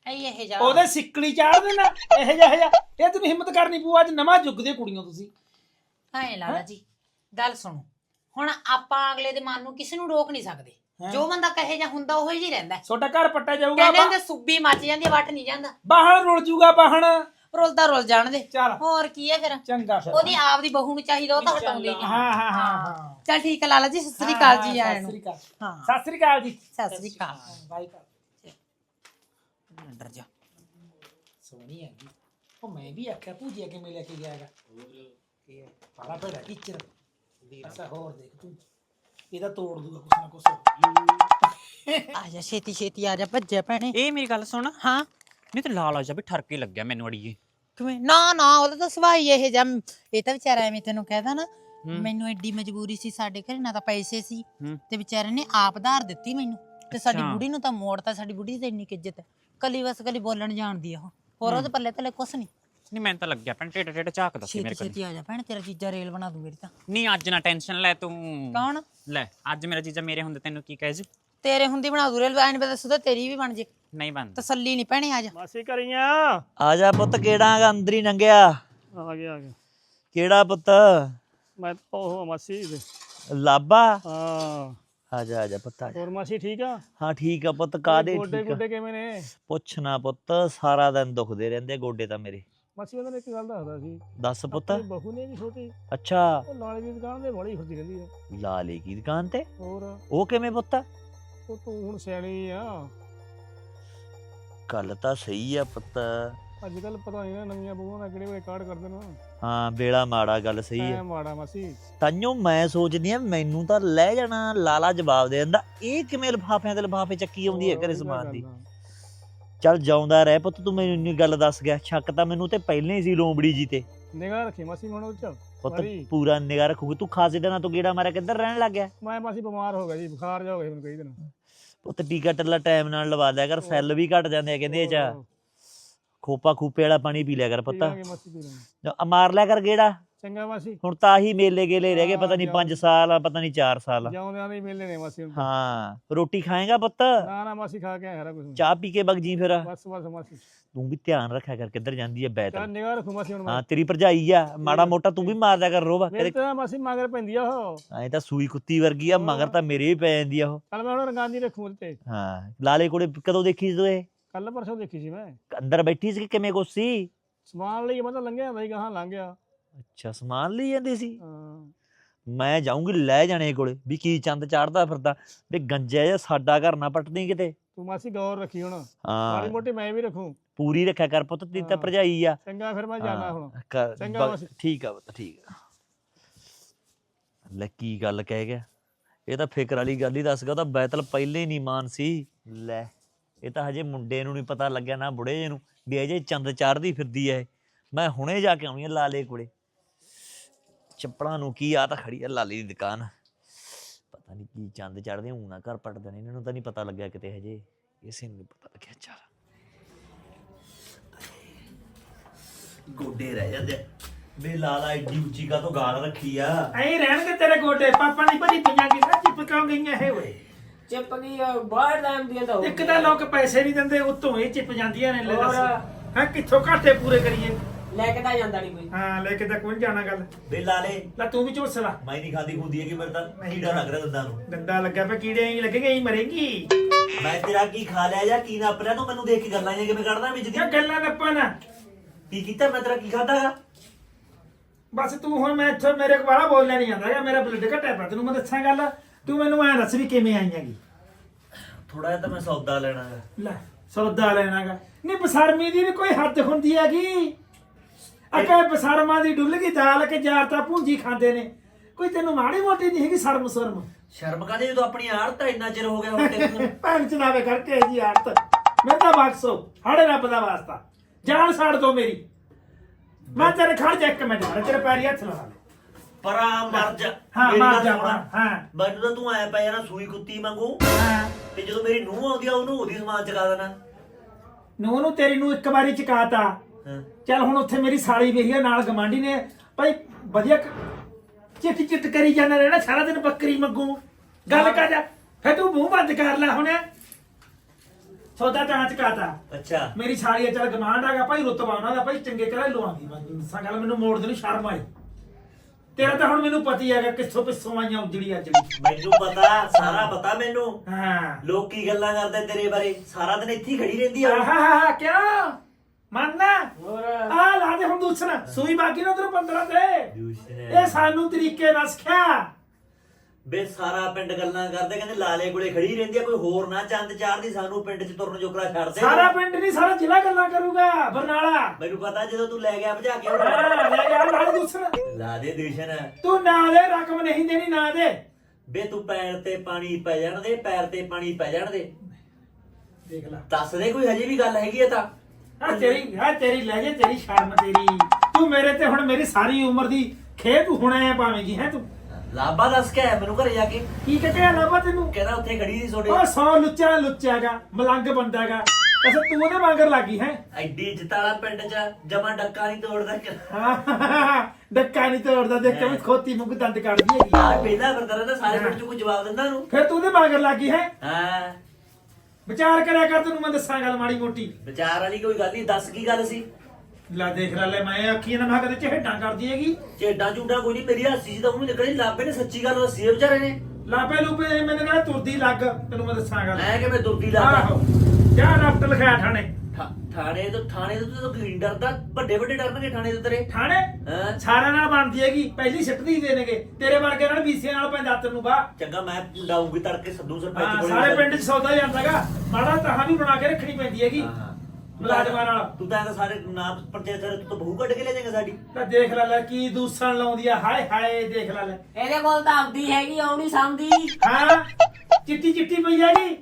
ਐ ਇਹ ਜਾ ਉਹਦੇ ਸਿੱਕਲੀ ਚਾੜ ਦੇਣਾ ਇਹ ਜਿਹਾ ਇਹ ਜਿਹਾ। ਇਹ ਤੈਨੂੰ ਹਿੰਮਤ ਕਰਨੀ ਪਊ ਅੱਜ ਨਵਾਂ ਯੁੱਗ ਦੇ ਕੁੜੀਆਂ ਤੁਸੀਂ। ਐ ਲਾਲਾ ਜੀ ਗੱਲ ਸੁਣੋ। ਹੁਣ ਆਪਾਂ ਅਗਲੇ ਦੇ ਮਨ ਨੂੰ ਕਿਸੇ ਨੂੰ ਰੋਕ ਨਹੀਂ ਸਕਦੇ। ਹੈਂ? ਜੋ ਬੰਦਾ ਕਹੇ ਜਾਂ ਹੁੰਦਾ ਉਹੋ ਜਿਹੀ ਰਹਿੰਦਾ। ਹੈ। ਤੁਹਾਡਾ ਘਰ ਪੱਟਿਆ ਜਾਊਗਾ ਕਹਿੰਦੇ ਹੁੰਦੇ ਸੁੱਬੀ ਮੱਚ ਜਾਂਦੀ ਹੈ, ਵੱਟ ਨਹੀਂ ਜਾਂਦਾ। ਬਾਹਣ ਰੁਲ ਜੂਗਾ ਬਾਹਣ। ਰੁਲਦਾ ਰੁਲ ਜਾਣ ਦੇ ਚੱਲ। ਹੋਰ ਕੀ ਹੈ ਫਿਰ? ਚੰਗਾ ਫਿਰ। ਉਹਦੀ ਆਪਦੀ ਬਹੂ ਨੂੰ ਚਾਹੀਦਾ ਉਹ ਤਾਂ ਹਟਾਉਂਦੀ ਨਹੀਂ। ਹਾਂ ਹਾਂ ਹਾਂ ਹਾਂ। ਚਲ ਠੀਕ ਹੈ ਲਾਲਾ ਜੀ ਸਤਿ ਸ੍ਰੀ ਅਕਾਲ ਜੀ ਆਇਆਂ ਸਤਿ ਨੂੰ। ਸ੍ਰੀ ਅਕਾਲ। ਹਾਂ। ਸਤਿ ਸ੍ਰੀ ਅਕਾਲ ਜੀ। ਸਤਿ ਸ੍ਰੀ ਅਕਾਲ। ਬਾਈ ਕਰ। ਅੰਦਰ ਜਾ। ਸੋਹਣੀ ਹੈਗੀ ਉਹ ਮੈਂ ਵੀ ਆਖਿਆ ਪੂਜੀਆ ਕਿਵੇਂ ਲੈ ਕੇ ਗਿਆ ਹੈਗਾ। ਇਹ ਪਾਲਾ ਭੜਾ ਟੀਚਰ ਐਸਾ ਹੋਰ ਦੇਖ ਤੂੰ। ਇਹਦਾ ਤੋੜ ਦੂਗਾ ਕੁਛ ਨਾ ਕੁਛ। ਆ ਜਾ ਛੇਤੀ ਛੇਤੀ ਆ ਜਾ ਭੱਜਿਆ ਭੈਣੇ। ਇਹ ਮੇਰੀ ਗੱਲ ਸੁਣ। ਹਾਂ। ਨਹੀਂ ਤੇ ਲਾਲ ਜਾ ਵੀ ਠਰਕੇ ਲੱਗਿਆ ਮੈਨੂੰ ਅੜੀਏ। ਕਿਵੇਂ ਨਾ ਨਾ ਉਹਦਾ ਤਾਂ ਸੁਭਾਅ ਹੀ ਇਹ ਜਾਂ ਇਹ ਤਾਂ ਵਿਚਾਰਾ ਐਵੇਂ ਤੈਨੂੰ ਕਹਿਦਾ ਨਾ। ਮੈਨੂੰ ਐਡੀ ਮਜਬੂਰੀ ਸੀ ਸਾਡੇ ਘਰੇ ਨਾ ਤਾਂ ਪੈਸੇ ਸੀ ਹੂੰ। ਤੇ ਵਿਚਾਰੇ ਨੇ ਆਪ ਧਾਰ ਦਿੱਤੀ ਮੈਨੂੰ। ਤੇ ਸਾਡੀ ਅੱਛਾ। ਬੁੜੀ ਨੂੰ ਤਾਂ ਮੋੜਤਾ ਸਾਡੀ ਬੁੜੀ ਦੀ ਤਾਂ ਇੰਨੀ ਕੁ ਇੱਜ਼ਤ ਹੈ। ਕੱਲੀ ਬਸ ਕੱਲੀ ਬੋਲਣ ਜਾਣਦੀ ਆ ਉਹ। ਹੋਰ ਉਹਦੇ ਪੱਲੇ ਥੱਲੇ ਕੁਛ ਨਹੀਂ। ਨਹੀਂ ਮੈਨੂੰ ਤਾਂ ਲੱਗਿਆ ਭੈਣ ਟੇਟ ਟੇਟ ਝਾਕਦਾ ਸੀ ਛੇਤੀ ਮੇਰੇ ਕੋਲ। ਛੇਤੀ ਆ ਜਾ ਭੈਣ ਤੇਰਾ ਚੀਜ਼ਾਂ ਰੇਲ ਬਣਾ ਦੂੰ ਮੇਰੀ ਤਾਂ। ਨਹੀਂ ਅੱਜ ਨਾ ਟੈਨਸ਼ਨ ਲੈ ਤੂੰ। ਕੌਣ? ਲੈ ਅੱਜ ਮੇਰਾ ਜੀਜਾ ਮੇਰੇ ਹੁੰਦੇ ਤੈਨੂੰ ਕੀ ਕਹੇ ਜੀ ਤੇਰੇ ਹੁੰਦੀ ਬਣਾ ਦੂ ਰੇਲ ਐਨ ਬਸ ਸੁਦਾ ਤੇਰੀ ਵੀ ਬਣ ਜੇ। ਨਹੀਂ ਬੰਦ ਤਸੱਲੀ ਨਹੀਂ ਭੈਣੇ ਆ ਜਾ ਮਾਸੀ ਕਰੀਆਂ? ਆ ਜਾ ਪੁੱਤ ਕਿਹੜਾ ਗਾ ਅੰਦਰ ਹੀ ਨੰਗਿਆ। ਆ ਗਿਆ ਆ ਗਿਆ ਕਿਹੜਾ ਪੁੱਤ? ਮੈਂ ਤਾਂ ਉਹ ਮਾਸੀ ਦੇ। ਲਾਬਾ? ਹਾਂ। ਆ ਜਾ ਆ ਜਾ ਪੁੱਤ ਆ ਜਾ। ਹੋਰ ਮਾਸੀ ਠੀਕ ਆ? ਹਾਂ ਠੀਕ ਆ ਪੁੱਤ ਕਾਦੇ ਗੋਡੇ ਠੀਕ ਆ? ਗੋਡੇ ਕਿਵੇਂ ਨੇ? ਪੁੱਛ ਨਾ ਪੁੱਤ ਸਾਰਾ ਦਿਨ ਦੁਖਦੇ ਰਹਿੰਦੇ ਗੋਡੇ ਤਾਂ ਮੇਰੇ। ਮਾਸੀ ਉਹਨਾਂ ਨੇ ਇੱਕ ਗੱਲ ਦੱਸਦਾ ਸੀ। ਦੱਸ ਪੁੱਤ। ਆਪਣੀ ਬਹੂ ਨੇ ਵੀ ਛੋਟੀ। ਅੱਛਾ। ਉਹ ਲਾਲੇ ਦੀ ਦੁਕਾਨ ਤੇ ਬੜੀ ਫਿਰਦੀ ਰਹਿੰਦੀ ਹੈ ਲਾਲੇ ਕੀ ਦੁਕਾਨ ਤੇ? ਹੋਰ। ਉਹ ਕਿਵੇਂ ਪੁੱਤ? ਉਹ ਤੂੰ ਹੁਣ ਸਿਆਣੀ ਆ। ਗੱਲ ਤਾਂ ਸਹੀ ਆ ਪੁੱਤ। ਅੱਜ ਕੱਲ ਪਤਾ ਨਹੀਂ ਨਾ ਨਵੀਆਂ ਬਹੂਆਂ ਦਾ ਕਿਹੜੇ ਵੇਲੇ ਕਾਰਡ ਕਰਦੇ ਨਾ। ਹਾਂ ਬੇੜਾ ਮਾੜਾ ਗੱਲ ਸਹੀ ਐ ਆ ਮਾੜਾ ਮਾਸੀ। ਤਾਈਓ ਮੈਂ ਸੋਚਦੀ ਆ ਮੈਨੂੰ ਤਾਂ ਲੈ ਜਾਣਾ ਲਾਲਾ ਜਵਾਬ ਦੇ ਦਿੰਦਾ। ਇਹ ਕਿਵੇਂ ਲਫਾਫਿਆਂ ਤੇ ਲਫਾਫੇ ਚੱਕੀ ਆਉਂਦੀ ਹੈ ਘਰੇ ਸਮਾਨ ਦੀ। ਚੱਲ ਜਾਉਂਦਾ ਰਹਿ ਪੁੱਤ ਤੂੰ ਮੈਨੂੰ ਇੰਨੀ ਗੱਲ ਦੱਸ ਗਿਆ। ਸ਼ੱਕ ਤਾਂ ਮੈਨੂੰ ਤੇ ਪਹਿਲਾਂ ਹੀ ਸੀ ਲੋਂਬੜੀ ਜੀ ਤੇ। ਨਿਗਾਹ ਰੱਖੀ ਮਾਸੀ ਹੁਣ ਉਹ ਚ ਪੁੱਤ ਮਾਰੀ। ਪੂਰਾ ਨਿਗਾਹ ਰੱਖੂਗੀ। ਤੂੰ ਖਾਸੇ ਦਿਨਾਂ ਤੋਂ ਗੇੜਾ ਮਾਰਿਆ ਕਿੱਧਰ ਰਹਿਣ ਲੱਗ ਗਿਆ? ਮੈਂ ਮਾਸੀ ਬਿਮਾਰ ਹੋ ਗਿਆ ਜੀ ਬੁਖਾਰ ਜਾ ਹੋ ਗਿਆ ਮੈਨੂੰ ਕਈ ਦਿਨ। ਪੁੱਤ ਟੀਕਾ ਟੱਲਾ ਟਾਈਮ ਨਾਲ ਲਵਾ ਲਿਆ ਕਰ ਸੈੱਲ ਵੀ ਘਟ ਜਾਂਦੇ ਆ ਕਹਿੰਦੇ ਇਹ ਚ। ਖੋਪਾ ਖੂਪੇ ਵਾਲਾ ਪਾਣੀ ਪੀ ਲਿਆ ਕਰ ਪੁੱਤ। ਜਾਂ ਮਾਰ ਲਿਆ ਕਰ ਗੇੜਾ। ਚੰਗਾ ਮਾਸੀ। ਹੁਣ ਤਾਂ ਆਹੀ ਮੇਲੇ ਗੇਲੇ ਰਹਿ ਗਏ ਪਤਾ ਨਹੀਂ ਹਾਂ, 5 ਸਾਲ ਆ ਪਤਾ ਨਹੀਂ 4 ਸਾਲ ਆ। ਜਿਉਂਦਿਆਂ ਦੇ ਮੇਲੇ ਨੇ ਮਾਸੀ। ਹਾਂ ਰੋਟੀ ਖਾਏਗਾ ਪੁੱਤ? ਨਾ ਨਾ ਮਾਸੀ ਖਾ ਕੇ ਆਇਆ ਸਾਰਾ ਕੁਝ ਚਾਹ ਪੀ ਕੇ ਬਗ ਜੀ ਫਿਰ। ਬਸ ਬਸ ਮਾਸੀ। ਤੂੰ ਵੀ ਧਿਆਨ ਰੱਖਿਆ ਕਰ ਕਿੱਧਰ ਜਾਂਦੀ ਹੈ ਚੱਲ ਬੈਤਲ ਨਿਗਾਹ ਰੱਖੂ ਮਾਸੀ ਹੁਣ ਮੈਂ। ਹਾਂ ਤੇਰੀ ਭਰਜਾਈ ਆ ਮਾੜਾ ਮੋਟਾ ਤੂੰ ਵੀ ਮਾਰ ਦਿਆ ਕਰ ਰੋਵਾ ਮੇਰੇ ਕਦੇ ਤਾਂ ਮਾਸੀ ਮਗਰ ਪੈਂਦੀ ਆ ਉਹ। ਐਂ ਤਾਂ ਸੂਈ ਕੁੱਤੀ ਵਰਗੀ ਆ ਮਗਰ ਤਾਂ ਮੇਰੇ ਵੀ ਪੈ ਜਾਂਦੀ ਆ ਉਹ। ਕੱਲ ਮੈਂ ਹੁਣ ਰੰਗਾਂਦੀ ਰੱਖੂ ਤੇ। ਹਾਂ ਲਾਲੇ ਕੋਲੇ ਕਦੋਂ ਦੇਖੀ ਸੀ ਤੂੰ ਇਹ? ਕੱਲ ਪਰਸੋਂ ਦੇਖੀ ਸੀ ਮੈਂ। ਅੰਦਰ ਬੈਠੀ ਸੀ ਕਿ ਕਿਵੇਂ ਕੁੱਸੀ? ਸਮਾਨ ਲਈ ਮੈਂ ਤਾਂ ਲੰਘਿਆ ਬਈ ਗਾਹਾਂ ਲੰਘ ਗਿਆ। ਅੱਛਾ ਸਮਾਨ ਲਈ ਜਾਂਦੀ ਸੀ? ਹਾਂ। ਮੈਂ ਜਾਊਂਗੀ ਲੈ ਜਾਣੇ ਕੋਲੇ ਵੀ ਕੀ ਚੰਦ ਚਾੜਦਾ ਫਿਰਦਾ। ਵੀ ਗੰਜਿਆ ਜਾਂ ਸਾਡਾ ਘਰ ਨਾ ਪਟਦੀ ਕਿਤੇ। ਤੂੰ ਮਾਸੀ ਗੌਰ ਰੱਖੀ ਹੁਣ। ਮਾੜੀ ਹਾਂ ਮੋਟੀ ਮੈਂ ਵੀ ਰੱਖੂ। ਪੂਰੀ ਰੱਖਿਆ ਕਰ ਪੁੱਤ ਤੇਰੀ ਤਾਂ ਹਾਂ। ਭਰਜਾਈ ਆ। ਚੰਗਾ ਫਿਰ ਮੈਂ ਜਾਣਾ ਹਾਂ, ਹੁਣ। ਕਰ- ਚੰਗਾ ਬ- ਮਾਸੀ। ਠੀਕ ਆ ਪੁੱਤ ਠੀਕ ਆ। ਲੈ ਕੀ ਗੱਲ ਕਹਿ ਗਿਆ। ਇਹ ਤਾਂ ਫਿਕਰ ਵਾਲੀ ਗੱਲ ਹੀ ਦੱਸ ਗਿਆ ਉਹ ਤਾਂ ਬੈਤਲ ਪਹਿਲੇ ਹੀ ਨਹੀਂ ਮਾਨ ਸੀ। ਲੈ ਇਹ ਤਾਂ ਹਜੇ ਮੁੰਡੇ ਨੂੰ ਨਹੀਂ ਪਤਾ ਲੱਗਿਆ ਨਾ ਬੁੜੇ ਜੇ ਨੂੰ ਵੀ ਅਜੇ ਚੰਦ ਚਾੜਦੀ ਫਿਰਦੀ ਐ ਮੈਂ ਹੁਣੇ ਜਾ ਕੇ ਆਉਣੀ ਆ ਲਾਲੇ ਕੋਲੇ। ਚੱਪਲਾਂ ਨੂੰ ਕੀ ਆ ਤਾਂ ਖੜੀ ਆ ਲਾਲੇ ਦੀ ਦੁਕਾਨ। ਪਤਾ ਨਹੀਂ ਕੀ ਚੰਦ ਚੜਦੇ ਹੂੰ ਨਾ ਘਰ ਪਟਦੇ ਨੇ ਇਹਨਾਂ ਨੂੰ ਤਾਂ ਨਹੀਂ ਪਤਾ ਲੱਗਿਆ ਕਿਤੇ ਹਜੇ ਇਸੇ ਨੂੰ ਪਤਾ ਲੱਗਿਆ ਚੱਲ ਗੋਡੇ ਰਹਿ ਜਾਂਦੇ। ਬੇ ਲਾਲਾ ਐਡੀ ਉੱਚੀ ਕਾ ਤੋਂ ਗਾਲ ਰੱਖੀ ਆ ਐਂ ਰਹਿਣਗੇ ਤੇਰੇ ਗੋਡੇ ਪਾਪਾ ਨਹੀਂ ਭਰੀ ਪਈਆਂ ਕਿ ਸੱਚੀ ਪਕਾਉ ਗਈਆਂ ਇਹ ਓਏ ਚਿਪ ਗਈ ਆ, ਬਾਹਰ ਟਾਈਮ ਦੀਆਂ ਤਾਂ ਇੱਕ। ਤਾਂ ਲੋਕ ਪੈਸੇ ਨਹੀਂ ਦਿੰਦੇ ਉਤੋਂ ਇਹ ਚਿਪ ਜਾਂਦੀਆਂ ਨੇ ਲੈ ਹੋਰ। ਦੱਸ ਹਾਂ ਕਿੱਥੋਂ ਘਾਟੇ ਪੂਰੇ ਕਰੀਏ ਲੈ ਕੇ ਤਾਂ ਜਾਂਦਾ ਨਹੀਂ ਕੋਈ। ਹਾਂ ਲੈ ਕੇ ਤਾਂ ਕੋਈ ਨੀ ਜਾਣਾ ਗੱਲ। ਬੇ ਲਾਲੇ ਲੈ। ਤੂੰ ਵੀ ਝੋਸਲਾ ਮੈਂ ਨਹੀਂ ਖਾਦੀ ਖੁੰਦੀ ਹੈ ਕਿ ਮੇਰੇ ਤਾਂ। ਕੀੜਾ ਲੱਗ ਰਿਹਾ ਦੰਦਾਂ ਨੂੰ। ਡੰਡਾ ਲੱਗਿਆ ਪਿਆ ਕੀੜੇ ਐਂ ਲੱਗੇਗਾ ਐਂ ਮਰੇਗੀ। ਮੈਂ ਤੇਰਾ ਕੀ ਖਾ ਲਿਆ ਜਾਂ ਕੀ ਨੱਪ ਲਿਆ ਤੂੰ ਮੈਨੂੰ ਦੇਖ ਕੇ ਗੱਲਾਂ ਜਾਂ ਕਿਵੇਂ ਕੱਢਦਾ ਵਿੱਚ ਦੀ। ਕਿਆ ਗੱਲਾਂ ਨੱਪਾ ਨਾ ਕੀ ਕੀਤਾ ਮੈਂ ਤੇਰਾ ਕੀ ਖਾਦਾਗਾ ਬਸ ਤੂੰ ਹੁਣ ਮੈਂ ਇੱਥੋਂ ਮੇਰੇ ਕੋਲ ਵਾਲਾ ਬੋਲਣਾ ਨਹੀਂ ਆਉਂਦਾ ਹੈਗਾ ਮੇਰਾ ਬਲੱਡ ਘਟਿਆ ਪਿਆ ਤੈਨੂੰ ਮੈਂ ਦੱਸਾਂ ਗੱਲ। ਤੂੰ ਮੈਨੂੰ ਐ ਦੱਸ ਵੀ ਕਿਵੇਂ ਆਈ ਹੈਗੀ। ਥੋੜਾ ਜਿਹਾ ਤਾਂ ਮੈਂ ਸੌਦਾ ਲੈਣਾ ਹੈ ਲੈ ਸੌਦਾ ਲੈਣਾਗਾ। ਨਹੀਂ ਬਸਰਮੀ ਦੀ ਵੀ ਕੋਈ ਹੱਦ ਹੁੰਦੀ ਹੈਗੀ। ਅਕੇ ਬਸਰਮਾ ਦੀ ਡੁੱਲ ਗਈ ਦਾਲ ਕੇ ਜਾਰ ਤਾਂ ਭੁੰਜੀ ਖਾਂਦੇ ਨੇ। ਕੋਈ ਤੈਨੂੰ ਮਾੜੀ ਮੋਟੀ ਨਹੀਂ ਹੈਗੀ ਸ਼ਰਮ ਸ਼ਰਮ? ਸ਼ਰਮ ਕਾਹਦੀ ਜਦੋਂ ਆਪਣੀ ਆੜਤ ਇੰਨਾ ਚਿਰ ਹੋ ਗਿਆ ਹੁਣ ਤੈਨੂੰ? ਭੈਣ ਚਲਾਵੇ ਕਰਕੇ ਜੀ ਆੜਤ। ਮੇਰੇ ਤਾਂ ਬਖਸ਼ੋ ਹਾੜੇ ਰੱਬ ਦਾ ਵਾਸਤਾ। ਜਾਨ ਛੱਡ ਦੋ ਮੇਰੀ। ਮੈਂ ਤੇਰੇ ਖੜ ਜਾ ਇੱਕ ਮਿੰਟ ਤੇਰੇ ਪੈਰੀ ਹੱਥ ਲਾ ਲੈ। ਪਰਾ ਮਰ ਜਾ। ਹਾਂ, ਮੇਰੀ ਜਾ। ਹਾਂ। ਮੈਨੂੰ ਤਾਂ ਤੂੰ ਆਇਆ ਪਿਆ ਨਾ ਸੂਈ ਕੁੱਤੀ ਵਾਂਗੂ। ਹਾਂ। ਤੇ ਜਦੋਂ ਮੇਰੀ ਨੂੰਹ ਆਉਂਦੀ ਆ ਉਹਨੂੰ ਉਹਦੀ ਸਮਾਨ ਚਕਾ ਦੇਣਾ। ਨੂੰ ਨੂੰ ਤੇਰੀ ਨੂੰ ਇੱਕ ਵਾਰੀ ਚਕਾਤਾ। ਚੱਲ ਹੁਣ ਉੱਥੇ ਮੇਰੀ ਸਾਲੀ ਵੇਹੀ ਆ ਨਾਲ ਗਮਾਂਡੀ ਨੇ। ਭਾਈ ਵਧੀਆ ਚਿੱਟ ਚਿੱਟ ਕਰੀ ਜਾਂਦਾ ਰਹਿਣਾ ਸਾਰਾ ਦਿਨ ਬੱਕਰੀ ਮੰਗੂ ਗੱਲ ਕਰ ਜਾ। ਫੇ ਤੂੰ ਮੂੰਹ ਬੰਦ ਕਰ ਲੈ ਹੁਣ। ਸੌਦਾ ਤਾਂ ਚਕਾਤਾ ਅੱਛਾ। ਮੇਰੀ ਸਾਲੀ ਆ ਚੱਲ ਗਮਾਂਡ ਆਗਾ ਭਾਈ ਰੁਤਬਾ ਉਹਨਾਂ ਦਾ ਭਾਈ ਚੰਗੇ ਕਰੇ ਲਵਾਂਦੀ ਮੈਂ ਦੱਸਾਂ ਗੱਲ ਮੈਨੂੰ ਮੋੜ ਦੇ ਨੂੰ ਸ਼ਰਮ ਆਈ। ਤੇਰਾ ਤਾਂ ਹੁਣ ਮੈਨੂੰ ਪਤੀ ਹੈਗਾ ਕਿੱਥੋਂ ਪਿੱਛੋਂ ਆਈਆਂ ਉਜੜੀ ਅੱਜ ਵੀ। ਮੈਨੂੰ ਪਤਾ ਸਾਰਾ ਪਤਾ ਮੈਨੂੰ। ਹਾਂ। ਲੋਕ ਕੀ ਗੱਲਾਂ ਕਰਦੇ ਤੇਰੇ ਬਾਰੇ? ਸਾਰਾ ਦਿਨ ਇੱਥੇ ਹੀ ਖੜੀ ਰਹਿੰਦੀ ਆ। ਆਹਾ ਕਿਉਂ? ਮੰਨਣਾ ਹੋਰ। ਆ ਲਾ ਦੇ ਹੁਣ ਦੂਸਰਾ। ਸੂਈ ਬਾਕੀ ਨਾ ਉਧਰ 15 ਤੇ। ਇਹ ਸਾਨੂੰ ਤਰੀਕੇ ਨਾਲ ਸਿੱਖਿਆ। ਬੇ ਸਾਰਾ ਪਿੰਡ ਗੱਲਾਂ ਕਰਦੇ ਕਹਿੰਦੇ ਲਾਲੇ ਕੋਲੇ ਖੜੀ ਰਹਿੰਦੀ ਆ ਕੋਈ ਹੋਰ ਨਾ ਚੰਦ ਚਾੜਦੀ ਸਾਨੂੰ ਪਿੰਡ 'ਚ ਤੁਰਨ ਜੋਗਰਾ ਛੱਡ ਦੇ। ਸਾਰਾ ਪਿੰਡ ਨਹੀਂ ਸਾਰਾ ਜ਼ਿਲ੍ਹਾ ਗੱਲਾਂ ਕਰੂਗਾ ਬਰਨਾਲਾ। ਮੈਨੂੰ ਪਤਾ ਜਦੋਂ ਤੂੰ ਲੈ ਗਿਆ ਭਜਾ ਕੇ ਹਾਂ। ਲੈ ਜਾ ਲਾ ਦੇ ਦੂਸਰਾ। ਲਾ ਦੇ ਦੂਸ਼ਣ ਤੂੰ ਨਾ ਦੇ ਰਕਮ ਨਹੀਂ ਦੇਣੀ ਨਾ ਦੇ। ਬੇ ਤੂੰ ਪੈਰ ਤੇ ਪਾਣੀ ਪੈ ਜਾਣ ਦੇ ਪੈਰ ਤੇ ਪਾਣੀ ਪੈ ਜਾਣ ਦੇ। ਦੇਖ ਲੈ। ਦੱਸ ਦੇ ਕੋਈ ਹਜੇ ਵੀ ਗੱਲ ਹੈਗੀ ਆ ਤਾਂ। ਆ ਤੇਰੀ ਆ ਤੇਰੀ ਲੈ ਜੇ ਤੇਰੀ ਸ਼ਰਮ ਤੇਰੀ। ਤੂੰ ਮੇਰੇ ਤੇ ਹੁਣ ਮੇਰੀ ਸਾਰੀ ਉਮਰ ਦੀ ਖੇਤ ਹੁਣੇ ਪਾਵੇਂਗੀ ਹੈ ਤੂੰ? ਲਾਬਾ ਦੱਸ ਕੇ ਆਇਆ ਮੈਨੂੰ ਘਰੇ ਜਾ ਕੇ। ਕੀ ਕਹਿਆ ਲੱਭਾ ਤੈਨੂੰ? ਕਹਿੰਦਾ ਉੱਥੇ ਖੜੀ ਸੀ ਤੁਹਾਡੇ। ਉਹ ਸੌ ਲੁੱਚਾ ਲੁੱਚਾਗਾ ਮਲੰਗ ਬੰਦਾਗਾ। ਅੱਛਾ ਤੂੰ ਉਹਦੇ ਵਾਂਗਰ ਲੱਗੀ ਹੈ? ਐਡੀ ਇੱਜ਼ਤ ਵਾਲਾ ਪਿੰਡ 'ਚ ਜਮਾ ਡੱਕਾ ਨਹੀਂ ਤੋੜਦਾ ਹਾਂ ਡੱਕਾ ਨਹੀਂ ਤੋੜਦਾ ਦੇਖ ਕੇ ਖੋਤੀ ਮੂੰਹ ਦੰਦ ਕੱਢਦੀ ਹੈਗੀ। ਆ ਪਹਿਲਾਂ ਫਿਰ ਤਾਂ ਸਾਰੇ ਪਿੰਡ 'ਚ ਕੋਈ ਜਵਾਬ ਦਿੰਦਾ ਨੂੰ ਫਿਰ ਤੂੰ ਉਹਦੇ ਵਾਂਗਰ ਲੱਗੀ ਹੈ? ਹਾਂ। ਵਿਚਾਰ ਕਰਿਆ ਕਰ ਤੈਨੂੰ ਮੈਂ ਦੱਸਾਂ ਗੱਲ ਮਾੜੀ ਮੋਟੀ। ਵਿਚਾਰ ਵਾਲੀ ਕੋਈ ਗੱਲ ਨਹੀਂ ਦੱਸ ਕੀ ਗੱਲ ਸੀ? ਲੈ ਦੇਖ ਲੈ ਲੈ ਮੈਂ ਅੱਖੀਆਂ ਨਾਲ ਮੈਂ ਕਦੇ ਚਿਹਟਾਂ ਕਰਦੀ ਹੈਗੀ। ਝੇਡਾਂ ਝੂਡਾਂ ਕੋਈ ਨਹੀਂ ਮੇਰੀ ਹਾਸੀ ਸੀ ਤਾਂ ਉਹਨੂੰ ਨਿਕਲੀ ਲਾਬੇ ਨੇ ਸੱਚੀ ਗੱਲ ਦੱਸੀ ਹੈ ਵਿਚਾਰੇ ਨੇ। ਲਾਪੇ ਲੂਪੇ ਮੈਨੂੰ ਕਹਿੰਦਾ ਤੁਰਦੀ ਲੱਗ ਤੈਨੂੰ ਮੈਂ ਦੱਸਾਂ ਗੱਲ। ਮੈਂ ਦੁਰਦੀ ਆਹੋ ਜਾ ਰਫਟ ਲਿਖਾਇਆ ਥਾਣੇ ਥਾਣੇ ਤੋਂ ਥਾਣੇ ਤੋਂ ਤਾਂ ਕੀ ਡਰਦਾ ਵੱਡੇ ਵੱਡੇ ਡਰਨਗੇ ਥਾਣੇ ਤੋਂ ਤੇਰੇ ਥਾਣੇ? ਹਾਂ? ਸਾਰਿਆਂ ਨਾਲ ਬਣਦੀ ਹੈਗੀ ਪਹਿਲੀ ਸਿੱਟਦੀ ਦੇਣਗੇ। ਤੇਰੇ ਵਰਗੇ ਨਾਲ ਬੀਸੀਆਂ ਨਾਲ ਪੈਂਦਾ ਤੈਨੂੰ ਬਾ ਚੰਗਾ ਮੈਂ ਲਾਉਂਗੀ ਤੜਕੇ ਸੱਦੂ ਸਰਪੰਚ ਹਾਂ, ਕੋਲੇ। ਸਾਰੇ ਪਿੰਡ 'ਚ ਸੌਦਾ ਜਾਂਦਾਗਾ ਮਾੜਾ ਤਹਾਂ ਵੀ ਬਣਾ ਕੇ ਰੱਖਣੀ ਪੈਂਦੀ ਹੈਗੀ। ਮੁਲਾਜ਼ਮਾਂ ਨਾਲ। ਤੂੰ ਤਾਂ ਇਹਦਾ ਸਾਰੇ ਨਾਮ ਪੰਚਾਇਤ ਤੇਰੇ ਤੂੰ ਤਾਂ ਬਹੂ ਕੱਢ ਕੇ ਲੈ ਜਾਏਗਾ ਸਾਡੀ। ਤਾਂ ਦੇਖ ਲੈ ਲੈ ਕੀ ਦੂਸਣ ਲਾਉਂਦੀ ਆ। ਹਾਏ ਹਾਏ ਦੇਖ ਲੈ ਲੈ। ਇਹਦੇ ਕੋਲ ਤਾਂ ਆਪਦੀ ਹੈਗੀ ਆਉਣੀ ਸਾਂਭਦੀ। ਹਾਂ? ਚਿੱਟੀ ਚਿੱਟੀ ਪਈ ਹੈਗੀ?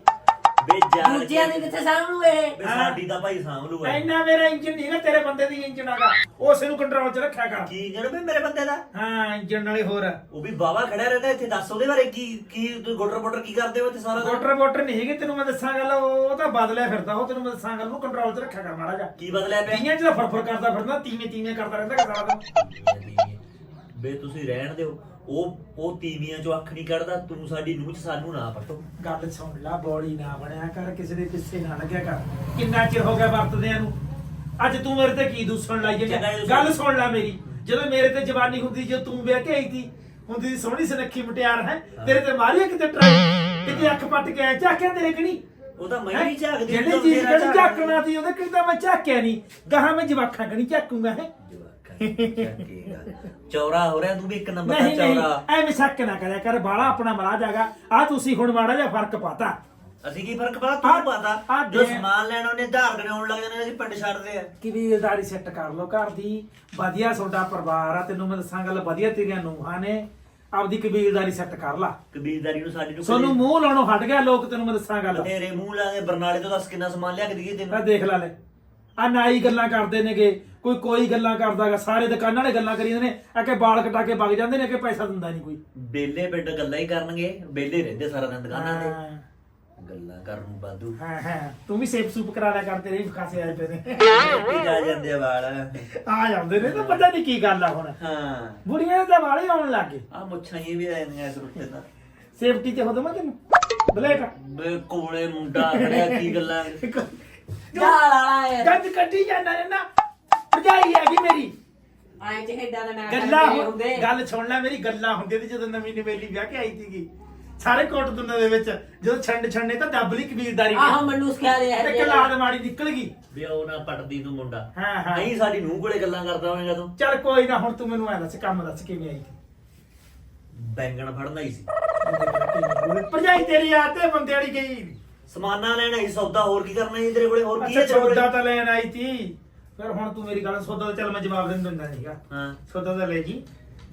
ਵੇ ਜਾਣ ਦੂਜਿਆਂ ਦੀ ਕਿੱਥੇ ਸਾਂਭੂ ਇਹ ਵੇ ਸਾਡੀ ਤਾਂ ਭਾਈ ਸਾਂਭ ਲੂਗਾ ਇੰਨਾ ਮੇਰਾ ਇੰਜਨ ਨਹੀਂ ਨਾ ਤੇਰੇ ਬੰਦੇ ਦੀ ਇੰਜਨ ਆਗਾ ਉਸੇ ਨੂੰ ਕੰਟਰੋਲ 'ਚ ਰੱਖਿਆ ਕਰ। ਕੀ ਜਣ ਵੀ ਮੇਰੇ ਬੰਦੇ ਦਾ? ਹਾਂ ਇੰਜਨ ਨਾਲੇ ਹੋਰ। ਉਹ ਵੀ ਬਾਵਾ ਖੜਿਆ ਰਹਿੰਦਾ ਇੱਥੇ ਦੱਸ ਉਹਦੇ ਬਾਰੇ ਕੀ ਕੀ ਤੂੰ ਗੋਟਰ ਮੋਟਰ ਕੀ ਕਰਦੇ ਹੋ ਇੱਥੇ ਸਾਰਾ ਦਿਨ? ਮੋਟਰ ਮੋਟਰ ਨਹੀਂ ਹੈਗੀ ਤੈਨੂੰ ਮੈਂ ਦੱਸਾਂ ਗੱਲ ਉਹ ਤਾਂ ਬਦਲਿਆ ਫਿਰਦਾ ਉਹ ਤੈਨੂੰ ਮੈਂ ਦੱਸਾਂ ਗੱਲ ਨੂੰ ਕੰਟਰੋਲ 'ਚ ਰੱਖਿਆ ਕਰ ਮਾੜਾ ਜਿਹਾ। ਕੀ ਬਦਲਿਆ ਪਿਆ? ਕਈਆਂ 'ਚ ਤਾਂ ਫਰਫਰ ਕਰਦਾ ਫਿਰਦਾ ਤੀਵੇਂ ਤੀਵੇਂ ਕਰਦਾ ਰਹਿੰਦਾ ਕਿ ਸਾਰਾ ਦਿਨ ਬੇ ਤੁਸੀਂ ਰਹਿਣ ਦਿਓ। ਉਹ ਉਹ ਤੀਵੀਆਂ ਚੋਂ ਅੱਖ ਨਹੀਂ ਕੱਢਦਾ ਤੂੰ ਸਾਡੀ ਨੂੰਹ ਚ ਸਾਨੂੰ ਨਾ ਪਟੋ ਗੱਲ ਸੁਣ ਲੈ ਬੋਲੀ ਨਾ ਬਣਿਆ ਕਰ ਕਿਸੇ ਦੇ ਪਿੱਛੇ ਨਾ ਲੱਗਿਆ ਕਰ। ਕਿੰਨਾ ਚਿਰ ਹੋ ਗਿਆ ਵਰਤਦਿਆਂ ਨੂੰ? ਅੱਜ ਤੂੰ ਮੇਰੇ ਤੇ ਕੀ ਦੂਸਣ ਲਾਈ ਜਾਂਦਾ ਜੀ, ਗੱਲ ਸੁਣ ਲੈ ਮੇਰੀ ਜਦੋਂ ਮੇਰੇ ਤੇ ਜਵਾਨੀ ਹੁੰਦੀ ਜੇ ਤੂੰ ਵਿਆਹ ਕੇ ਆਈ ਸੀ ਹੁੰਦੀ ਸੀ ਸੋਹਣੀ ਸੁਨੱਖੀ ਮੁਟਿਆਰ ਹੈ? ਤੇਰੇ ਤੇ ਮਾਰੀ ਆ ਕਿਤੇ ਟਰਾਈ ਕਿਤੇ ਅੱਖ ਪੱਟ ਕੇ ਆ ਝਾਕਿਆ ਤੇਰੇ ਕਣੀ ਉਹ ਤਾਂ ਮੈਂ ਹੀ? ਝਾਕਦੀ ਜਿਹੜੀ ਚੀਜ਼। ਝਾਕਣਾ ਸੀ ਉਹਦੇ ਕਿਤੇ ਮੈਂ ਝਾਕਿਆ ਨਹੀਂ। ਗਾਹਾਂ ਮੈਂ ਜਵਾਖਾਂ ਕਣੀ ਝਾਕੂਗਾ ਹੈ? ਝਾਕੇਗਾ। ਚੌਰਾ ਹੋ ਰਿਹਾ ਤੂੰ ਵੀ ਇੱਕ ਨੰਬਰ ਦਾ ਨਹੀਂ ਨਹੀਂ ਚੌਰਾ। ਐਵੇਂ ਸ਼ੱਕ ਨਾ ਕਰਿਆ ਕਰ ਬਾਲਾ ਆਪਣਾ ਮਰਾ ਜਾਗਾ ਆ ਤੁਸੀਂ ਹੁਣ ਮਾੜਾ ਜਿਹਾ ਫ਼ਰਕ ਪਾਤਾ। ਅਸੀਂ ਕੀ ਫ਼ਰਕ ਪਾ ਤੂੰ ਪਤਾ। ਜੋ ਦੇ- ਸਮਾਨ ਲੈਣ ਉਹਨੇ ਧਾਰ ਗਣਾਉਣ ਲੱਗ ਜਾਂਦੇ ਅਸੀਂ ਪਿੰਡ ਛੱਡਦੇ ਆ। ਕਬੀਲਦਾਰੀ ਸੈੱਟ ਕਰ ਲੋ ਘਰ ਦੀ। ਵਧੀਆ ਤੁਹਾਡਾ ਪਰਿਵਾਰ ਆ ਤੈਨੂੰ ਮੈਂ ਦੱਸਾਂ ਗੱਲ ਵਧੀਆ ਤੇਰੀਆਂ ਨੂੰਹਾਂ ਨੇ। ਆਪਦੀ ਕਬੀਲਦਾਰੀ ਸੈੱਟ ਕਰ ਲਾ। ਕਬੀਲਦਾਰੀ ਨੂੰ ਸਾਡੀ ਨੂੰ ਸੋਨੂੰ ਮੂੰਹ ਲਾਉਣੋਂ ਹਟ ਗਿਆ ਲੋਕ ਤੈਨੂੰ ਮੈਂ ਦੱਸਾਂ ਗੱਲ। ਤੇਰੇ ਮੂੰਹ ਲਾ ਦੇ ਬਰਨਾਲੇ ਤੋਂ ਦੱਸ ਕਿੰਨਾ ਸਮਾਨ ਲਿਆ ਕੇ ਦਈਏ ਆ ਤੈਨੂੰ ਦੇਖ ਲੈ ਲੈ। ਆ ਨਾਈ ਗੱਲਾਂ ਕਰਦੇ ਨੇਗੇ ਕੋਈ ਕੋਈ ਗੱਲਾਂ ਕਰਦਾਗਾ ਸਾਰੇ ਦੁਕਾਨਾਂ ਵਾਲੇ ਗੱਲਾਂ ਕਰੀ ਜਾਂਦੇ ਨੇ ਆ ਕੇ ਵਾਲ ਕਟਾ ਕੇ ਵਗ ਜਾਂਦੇ ਨੇ ਕਿ ਪੈਸਾ ਦਿੰਦਾ ਨਹੀਂ ਕੋਈ। ਬੇਲੇ ਪਿੰਡ ਗੱਲਾਂ ਹੀ ਕਰਨਗੇ ਬੇਲੇ ਰਹਿੰਦੇ ਸਾਰਾ ਦਿਨ ਦੁਕਾਨਾਂ ਤੇ। ਹਾਂ। ਗੱਲਾਂ ਕਰਨ ਨੂੰ ਬਾਦੂ ਹਾਂ ਹਾਂ। ਤੂੰ ਵੀ ਸੇਪ ਸੂਪ ਕਰਾ ਲਿਆ ਕਰ ਤੇਰੇ ਵੀ ਖਾਸੇ ਆਏ ਪਏ ਨੇ। ਜਾ ਜਾਂਦੇ ਆ ਵਾਲ। ਆ ਜਾਂਦੇ ਨੇ ਤਾਂ ਪਤਾ ਨਹੀਂ ਕੀ ਗੱਲ ਆ ਹੁਣ। ਹਾਂ। ਬੁੜੀਆਂ ਦੇ ਵਾਲੇ ਆਉਣ ਲੱਗ ਆ ਮੁੱਛਾਂ ਹੀ ਵੀ ਆ ਜਾਂਦੀਆਂ ਇਸ ਰੁੱਤੇ ਦਾ। ਸੇਫਟੀ ਤੇ ਹੋ ਦਮਾ ਤੈਨੂੰ? ਬਲੇਕ ਬੇ ਕੋਲੇ ਮੁੰਡਾ ਖੜਿਆ ਕੀ ਗੱਲਾਂ? ਜਾਲ ਵਾਲਾ ਹੈ। ਗੱਜ ਕੱਢੀ ਜਾਂਦਾ ਨਾ ਭਜਾਈ ਹੈਗੀ ਮੇਰੀ। ਆਏ ਚ ਹੈਡਾ ਦਾ ਨਾ ਗੱਲਾਂ ਕਰਦੇ ਹੁੰਦੇ। ਗੱਲ ਸੁਣ ਲੈ ਮੇਰੀ ਗੱਲਾਂ ਹੁੰਦੀਆਂ ਤੇ ਜਦੋਂ ਨਵੀਂ ਨਵੇਲੀ ਵਿਆਹ ਕੇ ਆਈ ਸੀਗੀ ਸਾਰੇ ਕੋਟ ਦੁੰਨਾ ਦੇ ਵਿੱਚ ਜਦੋਂ ਛੰਡ ਛੰਡੇ ਤਾਂ ਦੱਬ ਲਈ ਕਬੀਰਦਾਰੀ ਆਹ ਮਨੂਸ ਖਿਆ ਦੇ ਤੇ ਕਲਾਦ ਮਾੜੀ ਨਿਕਲ ਗਈ। ਵੀ ਉਹ ਨਾ ਪਟਦੀ ਤੂੰ ਮੁੰਡਾ। ਹਾਂ ਹਾਂ। ਨਹੀਂ ਸਾਡੀ ਨੂੰਹ ਕੋਲੇ ਗੱਲਾਂ ਕਰਦਾ ਹੋਵੇਂਗਾ ਤੂੰ ਚੱਲ ਕੋਈ ਨਾ ਹੁਣ ਤੂੰ ਮੈਨੂੰ ਐ ਦੱਸ ਕੰਮ ਦੱਸ ਕਿਵੇਂ ਆਈ ਬੈਂਗਣ ਫੜਨਾ ਹੀ ਸੀ। ਭਰਜਾਈ ਤੇਰੀ ਆ ਤੇ ਬੰਦੇ ਵਾਲੀ ਗਈ। ਸਮਾਨਾ ਲੈਣਾ ਹੀ ਸੌਦਾ ਹੋਰ ਕੀ ਕਰਨਾ ਸੀ ਤੇਰੇ ਕੋਲੇ? ਹੋਰ ਕੀ ਅੱਛਾ ਹੈ ਤੇਰੇ ਕੋਲੇ? ਸੌਦਾ ਤਾਂ ਲੈਣ ਆਈ ਸੀ ਫਿਰ ਹੁਣ ਤੂੰ ਮੇਰੀ ਗੱਲ ਸੌਦਾ ਤਾਂ ਚੱਲ ਮੈਂ ਜਵਾਬ ਨਹੀਂ ਦਿੰਦਾ ਸੀਗਾ ਹਾਂ। ਸੌਦਾ ਤਾਂ ਲੈ ਜੀ।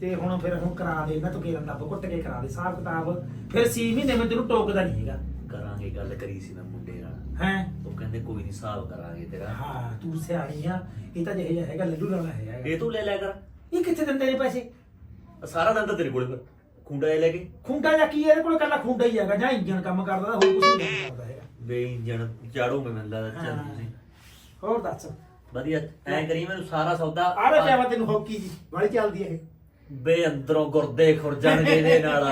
ਤੇ ਹੁਣ ਫਿਰ ਹੁਣ ਕਰਾ ਦੇ ਨਾ ਤੂੰ ਕੇਰਨ ਲੱਭ ਘੁੱਟ ਕੇ ਕਰਾ ਦੇ ਹਿਸਾਬ ਕਿਤਾਬ। ਫਿਰ ਸੀ ਮਹੀਨੇ ਮੈਂ ਤੈਨੂੰ ਟੋਕਦਾ ਨਹੀਂ ਹੈਗਾ। ਕਰਾਂਗੇ ਗੱਲ ਕਰੀ ਸੀ ਮੈਂ ਮੁੰਡੇ ਨਾਲ। ਹੈ? ਉਹ ਕਹਿੰਦੇ ਕੋਈ ਨਹੀਂ ਹਿਸਾਬ ਕਰਾਂਗੇ ਤੇਰਾ। ਹਾਂ ਤੂੰ ਸਿਆਣੀ ਆ ਇਹ ਤਾਂ ਜਿਹੇ ਜਿਹਾ ਹੈਗਾ ਲੱਡੂ ਲਾਣਾ ਹੈਗਾ। ਇਹ ਤੂੰ ਲੈ ਲਿਆ ਕਰ। ਇਹ ਕਿੱਥੇ ਦਿੰਦੇ ਨੇ ਪੈਸੇ? ਸਾਰਾ ਦਿਨ ਤਾਂ ਤੇਰੇ ਕੋਲੇ ਫਿਰ। ਖੁੰਡਾ ਇਹ ਲੈ ਕੇ। ਖੁੰਡਾ ਜਾਂ ਕੀ ਹੈ ਇਹਦੇ ਕੋਲ ਕੱਲਾ ਖੁੰਡਾ ਹੀ ਹੈਗਾ ਜਾਂ ਇੰਜਨ ਕੰਮ ਕਰਦਾ ਤਾਂ ਹੋਰ ਕੁਝ ਨਹੀਂ ਕਰਦਾ ਹੈਗਾ। ਬੇ ਇੰਜਣ ਚਾੜੂ ਮੈਂ ਮੈਨੂੰ ਲੱਗਦਾ ਚੱਲ। ਤੁਸੀਂ। ਹੋਰ ਦੱਸ। ਵਧੀਆ ਐ ਕਰੀ ਮੈਨੂੰ ਸਾਰਾ ਸੌਦਾ ਆਰੇ ਪਿਆ ਵਾ ਤੈਨੂੰ ਹੋਕੀ ਜੀ ਵਾਲੀ ਚੱਲਦੀ ਹੈ ਇਹ। ਬੇ ਅੰਦਰੋਂ ਗੁਰਦੇ ਖੁਰ ਜਾਣਗੇ ਇਹਦੇ ਨਾਲ।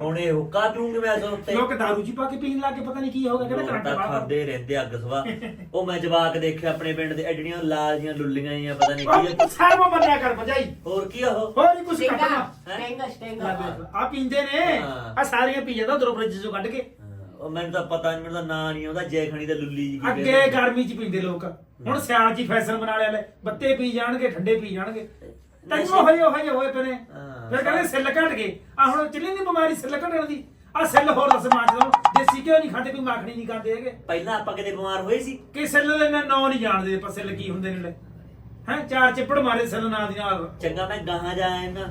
ਹੁਣ ਇਹ ਹੁੱਕਾ ਪੀਉਂਗੇ ਮੈਂ ਅਸਲ ਉੱਤੇ। ਲੋਕ ਦਾਰੂ ਜੀ ਪਾ ਕੇ ਪੀਣ ਲੱਗ ਕੇ ਪਤਾ ਨਹੀਂ ਕੀ ਹੋ ਗਿਆ ਕਹਿੰਦੇ ਕਰੰਟ ਤਾਂ ਖਾਂਦੇ ਰਹਿੰਦੇ ਅੱਗ ਸਵਾ। ਉਹ ਮੈਂ ਜਵਾਕ ਦੇਖਿਆ ਆਪਣੇ ਪਿੰਡ ਦੇ ਐਡੀਆਂ ਲਾਲ ਜੀਆਂ ਲੁੱਲੀਆਂ ਜੀਆਂ ਪਤਾ ਨਹੀਂ ਕੀ ਆ। ਸਾਰਵਾ ਮੰਨਿਆ ਕਰ ਭਜਾਈ ਹੋਰ ਕੀ ਆ ਉਹ? ਹੋਰ ਨਹੀਂ ਕੁਝ ਸਟੇਂਗਾ ਕਰਨਾ ਸਟੇਂਗਾ ਸਟੇਂਗਾ ਆ ਪੀਂਦੇ ਨੇ। ਹਾਂ। ਆ ਸਾਰੀਆਂ ਪੀ ਜਾਂਦਾ ਉਧਰੋਂ ਫ੍ਰਿਜ ਚੋਂ ਕੱਢ ਕੇ। ਹਾਂ, ਉਹ ਮੈਨੂੰ ਤਾਂ ਪਤਾ ਨਹੀਂ ਮੈਨੂੰ ਤਾਂ ਨਾਂ ਨਹੀਂ ਆਉਂਦਾ ਜੈ ਖਣੀ ਦਾ ਲੁੱਲੀ ਜੀ ਕੀ ਅੱਗੇ ਕਹਿੰਦੇ। ਗਰਮੀ ਚ ਪੀਂਦੇ ਲੋਕ। ਹੁਣ ਸਿਆਲ ਚ ਹੀ ਫੈਸ਼ਨ ਬਣਾ ਲਿਆ ਲੈ ਬੱਤੇ ਪੀ ਜਾਣਗੇ ਠੰਡੇ ਪੀ ਜਾਣਗੇ। ਤੈਨੂੰ ਹੋਏ ਹੋਏ ਹੋਏ ਪਏ ਨੇ। ਹਾਂ। ਫਿਰ ਕਹਿੰਦੇ ਸੈੱਲ ਘਟ ਗਏ। ਆ ਹੁਣ ਚੱਲੀ ਨਹੀਂ ਬਿਮਾਰੀ ਸੈੱਲ ਘਟਣ ਦੀ। ਆ ਸੈੱਲ ਹੋਰ ਦੱਸ ਮਾਂ ਜਦੋਂ ਦੇਸੀ ਘਿਓ ਨਹੀਂ ਖਾਂਦੇ ਕੋਈ ਮਾਖਣੀ ਨਹੀਂ ਖਾਂਦੇ ਹੈਗੇ। ਪਹਿਲਾਂ ਆਪਾਂ ਕਿਤੇ ਬਿਮਾਰ ਹੋਏ ਸੀ? ਕਿ ਸੈੱਲ ਦੇ ਨਾ ਨਾਂ ਨਹੀਂ ਜਾਣਦੇ ਪਰ ਸੈੱਲ ਕੀ ਹੁੰਦੇ ਨੇ ਹੈ ਚਾਰ ਚਿੱਪੜ ਮਾਰੇ ਸੈੱਲ ਨਾਂ ਦੀ ਨਾਲ। ਚੰਗਾ ਮੈਂ ਗਾਹਾਂ ਜਾ ਆਇਆ। ਨਾ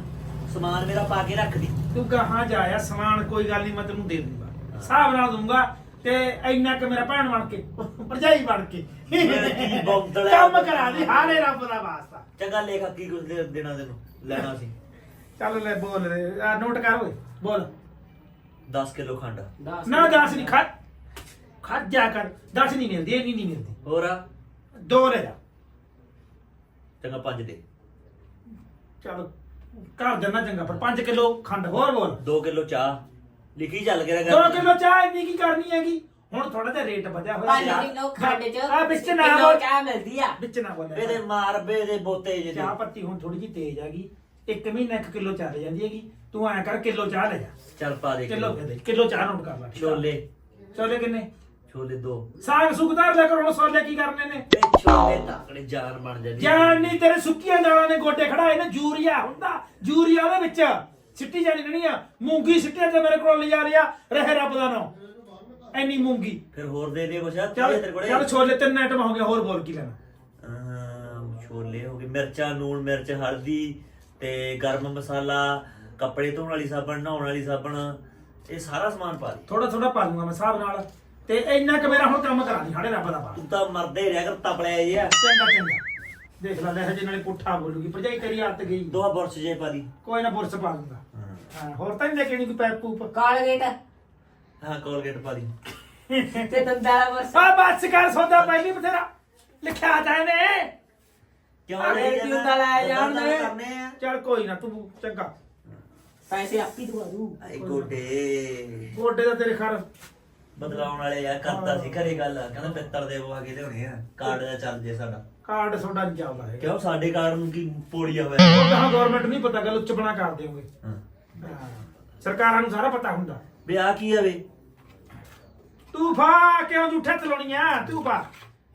ਸਮਾਨ ਮੇਰਾ ਪਾ ਕੇ ਰੱਖ ਦੀ। ਤੂੰ ਕਹਾਂ ਜਾਇਆ ਸਮਾਨ ਕੋਈ ਗੱਲ ਨਹੀਂ ਮੈਂ ਤੈਨੂੰ ਦੇ ਦੂੰਗਾ। ਹਿਸਾਬ ਨਾਲ ਦੂੰਗਾ ਤੇ ਇੰਨਾ ਕਿ ਮੇਰਾ ਭੈਣ ਬਣ ਕੇ ਭਰਜਾਈ ਬਣ ਕੇ। ਮੈਂ ਕੀ ਬੌਂਦਲ। ਹੈ। ਕੰਮ ਕਰਾ ਦੇ ਹਾਰੇ ਰੱਬ ਦਾ ਵਾਸਤਾ। ਚੰਗਾ ਲੇਖਾ ਕੀ ਕੁਝ ਦੇ ਦੇਣਾ ਤੈਨੂੰ? ਲੈਣਾ ਸੀ। ਚੱਲ ਲੈ ਬੋਲ ਰੇ। ਆ ਨੋਟ ਕਰ ਓਏ। ਬੋਲ। 10 ਕਿਲੋ ਖੰਡ। ਨਾ ਦਸ ਨਹੀਂ ਖਾ ਖਾ ਜਾ ਕਰ। ਦਸ ਨਹੀਂ ਮਿਲਦੀ ਇਹ ਨਹੀਂ ਮਿਲਦੀ। ਹੋਰ ਆ? ਦੋ ਲੈ ਜਾ। ਚੰਗਾ 5 ਦੇ। ਚੱਲ ਕਰ ਦੇਣਾ ਚੰਗਾ ਪਰ 5 ਕਿਲੋ ਖੰਡ। ਹੋਰ ਬੋਲ। 2 ਕਿਲੋ ਚਾਹ। ਲਿਖੀ ਚੱਲ ਕੇ 2 ਕਿਲੋ ਚਾਹ ਇੰਨੀ ਕੀ ਕਰਨੀ ਹੈਗੀ? ਹੁਣ ਥੋੜਾ ਜਿਹਾ ਰੇਟ ਵਧਿਆ ਹੋਇਆ ਪੰਜ ਕਿਲੋ ਖੰਡ ਚ ਆ ਵਿੱਚ ਨਾ ਕਿਲੋ ਬੋਲ। ਚਾਹ ਮਿਲਦੀ ਆ। ਵਿੱਚ ਨਾ ਬੋਲ। ਇਹਦੇ ਮਾਰ ਬੇ ਦੇ ਬੋਤੇ ਜਿਹੇ। ਚਾਹ ਪੱਤੀ ਹੁਣ ਥੋੜੀ ਜਿਹੀ ਤੇਜ਼ ਆ ਗਈ। ਇੱਕ ਮਹੀਨਾ ਇੱਕ ਕਿਲੋ ਚੱਲ ਜਾਂਦੀ ਹੈਗੀ। ਤੂੰ ਐ ਕਰ ਕਿਲੋ ਚਾਹ ਲੈ ਜਾ। ਚੱਲ ਪਾ ਦੇ ਕਿਲੋ ਦੇ ਕਿਲੋ। ਚਾਹ ਨੋਟ ਕਰ ਲੈ। ਠੀਕ ਆ? ਛੋਲੇ। ਛੋਲੇ ਕਿੰਨੇ? ਛੋਲੇ ਦੋ। ਸਾਗ ਸੁਗਦਾਰ ਲੈ ਕਰ ਹੁਣ ਛੋਲੇ ਕੀ ਕਰਨੇ ਨੇ? ਇਹ ਛੋਲੇ ਤਾਕੜੇ ਜਾਨ ਬਣ ਜਾਂਦੀ ਜਾਨ ਨਹੀਂ ਤੇਰੇ ਸੁੱਕੀਆਂ ਦਾਲਾਂ ਨੇ ਗੋਡੇ ਖੜਾਏ ਨੇ ਯੂਰੀਆ ਹੁੰਦਾ। ਯੂਰੀਆ ਉਹਦੇ ਵਿੱਚ। ਸਿੱਟੀ ਜਾਣੀ ਨਹੀਂ ਆ। ਮੂੰਗੀ ਸਿੱਟਿਆ ਤੇ ਮੇਰੇ ਕੋਲ ਲਿਜਾ ਰਿਆ ਰਹੇ ਰੱਬ ਦਾ ਨਾਮ। ਐਨੀ ਮੂੰਗੀ। ਫਿਰ ਹੋਰ ਦੇ ਦੇ ਕੁਛ। ਆ ਚੱਲ ਤੇਰੇ ਕੋਲੇ। ਚੱਲ ਛੋਲੇ ਤਿੰਨ ਆਈਟਮ ਹੋ ਗਿਆ ਹੋਰ ਬੋਲ ਕੀ ਲੈਣਾ? ਅਮ, ਛੋਲੇ ਹੋ ਗਏ ਮਿਰਚਾਂ ਨੂਣ ਮਿਰਚ ਹਲਦੀ ਤੇ ਗਰਮ ਮਸਾਲਾ ਕੱਪੜੇ ਧੋਣ ਵਾਲੀ ਸਾਬਣ ਨਹਾਉਣ ਵਾਲੀ ਸਾਬਣ ਇਹ ਸਾਰਾ ਸਮਾਨ ਪਾ ਦੇ ਥੋੜਾ ਥੋੜਾ ਪਾ ਲੂੰਗਾ ਮੈਂ ਹਿਸਾਬ ਨਾਲ। ਤੇ ਇੰਨਾ ਕੁ ਮੇਰਾ ਹੁਣ ਕੰਮ ਕਰਾ ਦੀ ਹਾੜੇ ਰੱਬ ਦਾ ਪਾ ਤੂੰ ਤਾਂ ਮਰਦੇ ਰਿਹਾ ਕਰ ਤਪਲਿਆ ਜਿਹਾ ਚੰਗਾ ਚੰਗਾ। ਦੇਖ ਲੈ ਲੈ ਹਜੇ ਨਾਲੇ ਪੁੱਠਾ ਬੋਲੂਗੀ ਭਰਜਾਈ ਤੇਰੀ ਹੱਥ ਗਈ। ਦੋ ਬੁਰਸ਼ ਜੇ ਪਾ ਦੀ। ਕੋਈ ਨਾ ਬੁਰਸ ਪਾ ਲੂੰਗਾ ਹਾਂ। ਹੋਰ ਤਾਂ ਨਹੀਂ ਲੈ ਕੇ ਨਹੀਂ ਕੋਈ ਪੈਪ ਪੂਪ ਕਾਲਗੇਟ। ਹਾਂ ਕੋਲਗੇਟ ਪਾ ਦੀ ਤੇ ਦੰਦਾਂ ਬਸ। ਆ ਬਸ ਕਰ ਸੌਦਾ ਪਹਿਲੀ ਬਥੇਰਾ। ਲਿਖਿਆ ਜਾਏ ਨੇ ਕਿਉਂ ਅਰੇ ਲੈ ਕਿਉਂ ਤਾਂ ਲੈ ਜਾਣ ਦੇ? ਕਰਨੇ ਆ। ਚੱਲ ਕੋਈ ਨਾ ਤੂੰ ਚੰਗਾ। ਪੈਸੇ ਆਪੀ ਦਵਾ ਦੂ। ਆਈ ਗੋਡੇ। ਗੋਡੇ ਦਾ ਤੇਰੇ ਖਰ ਬਦਲਾਉਣ ਵਾਲੇ ਆ ਕਰਦਾ ਸੀ ਘਰੇ ਗੱਲ। ਕਹਿੰਦਾ ਪਿੱਤਲ ਦੇ ਆ ਕੇ ਲਿਆਉਣੇ ਆ। ਕਾਰਡ ਦਾ ਚੱਲ ਜੇ ਸਾਡਾ। ਕਾਰਡ ਤੁਹਾਡਾ ਨਹੀਂ ਚੱਲਦਾ ਹੈ ਕਿਉਂ? ਸਾਡੇ ਕਾਰਡ ਨੂੰ ਕੀ ਪੋੜੀਆ ਹੋਇਆ? ਉਹ ਤਾਂ ਗਵਰਨਮੈਂਟ ਨਹੀਂ ਪਤਾ ਗੱਲ ਉੱਚ ਬਣਾ ਕਰ ਹਾਂ। ਹਾਂ। ਸਰਕਾਰਾਂ ਨੂੰ ਸਾਰਾ ਪਤਾ ਹੁੰਦਾ। ਵੀ ਆ ਕੀ ਆ ਵੇ? ਤੂੰ ਫਾ ਕਿਉਂ ਝੂਠੇ ਚਲਾਉਣੀਆਂ ਤੂੰ ਫਾ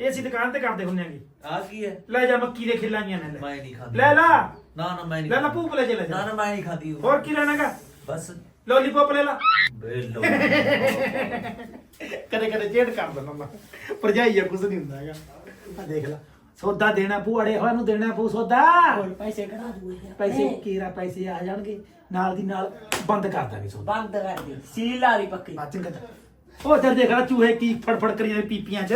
ਇਹ ਅਸੀਂ ਦੁਕਾਨ ਤੇ ਕਰਦੇ ਹੁੰਨੇ ਆਂਗੇ। ਆ ਕੀ ਹੈ ਲੈ ਜਾ ਮੱਕੀ ਦੇ ਖਿਲਾਈਆਂ ਨੇ ਲੈ। ਮੈਂ ਨਹੀਂ ਖਾਂਦੀ। ਲੈ ਲਾ। ਨਾ ਨਾ ਮੈਂ ਨਹੀਂ ਲੈ ਲਾ। ਭੂਪ ਲੈ ਜਾ ਲੈ ਨਾ ਜਾ। ਨਾ ਮੈਂ ਨਹੀਂ ਖਾਦੀ ਹੋਰ ਕੀ ਲੈਣਾਗਾ ਬਸ। ਲੋਲੀਪੌਪ ਲੈ ਲਾ। ਬੇਲੋ ਕਦੇ ਕਦੇ ਚੇੜ ਕਰ ਦਿੰਦਾ ਮੈਂ। ਭਰਜਾਈ ਆ ਕੁਝ ਨਹੀਂ ਹੁੰਦਾ ਹੈਗਾ। ਆ ਦੇਖ ਲੈ। ਸੌਦਾ ਦੇਣਾ ਪੂੜੇ ਹੋਇਆ ਨੂੰ ਦੇਣਾ ਪੂ ਸੌਦਾ। ਹੋਰ ਪੈਸੇ ਕਢਾ ਦੂ ਪੈਸੇ ਕੀਰਾ ਪੈਸੇ ਆ ਜਾਣਗੇ ਨਾਲ ਦੀ ਨਾਲ ਬੰਦ ਕਰ ਦਾਂਗੇ ਸੌਦਾ। ਬੰਦ ਕਰ ਦੇ ਸੀਲ ਵਾਲੀ ਪੱਕੀ। ਆ ਚੰਗਾ। ਉਹ ਜਦ ਦੇਖ ਲੈ ਚੂਹੇ ਕੀ ਫੜਫੜ ਕਰੀ ਜਾਂਦੇ ਪੀਪੀਆਂ 'ਚ।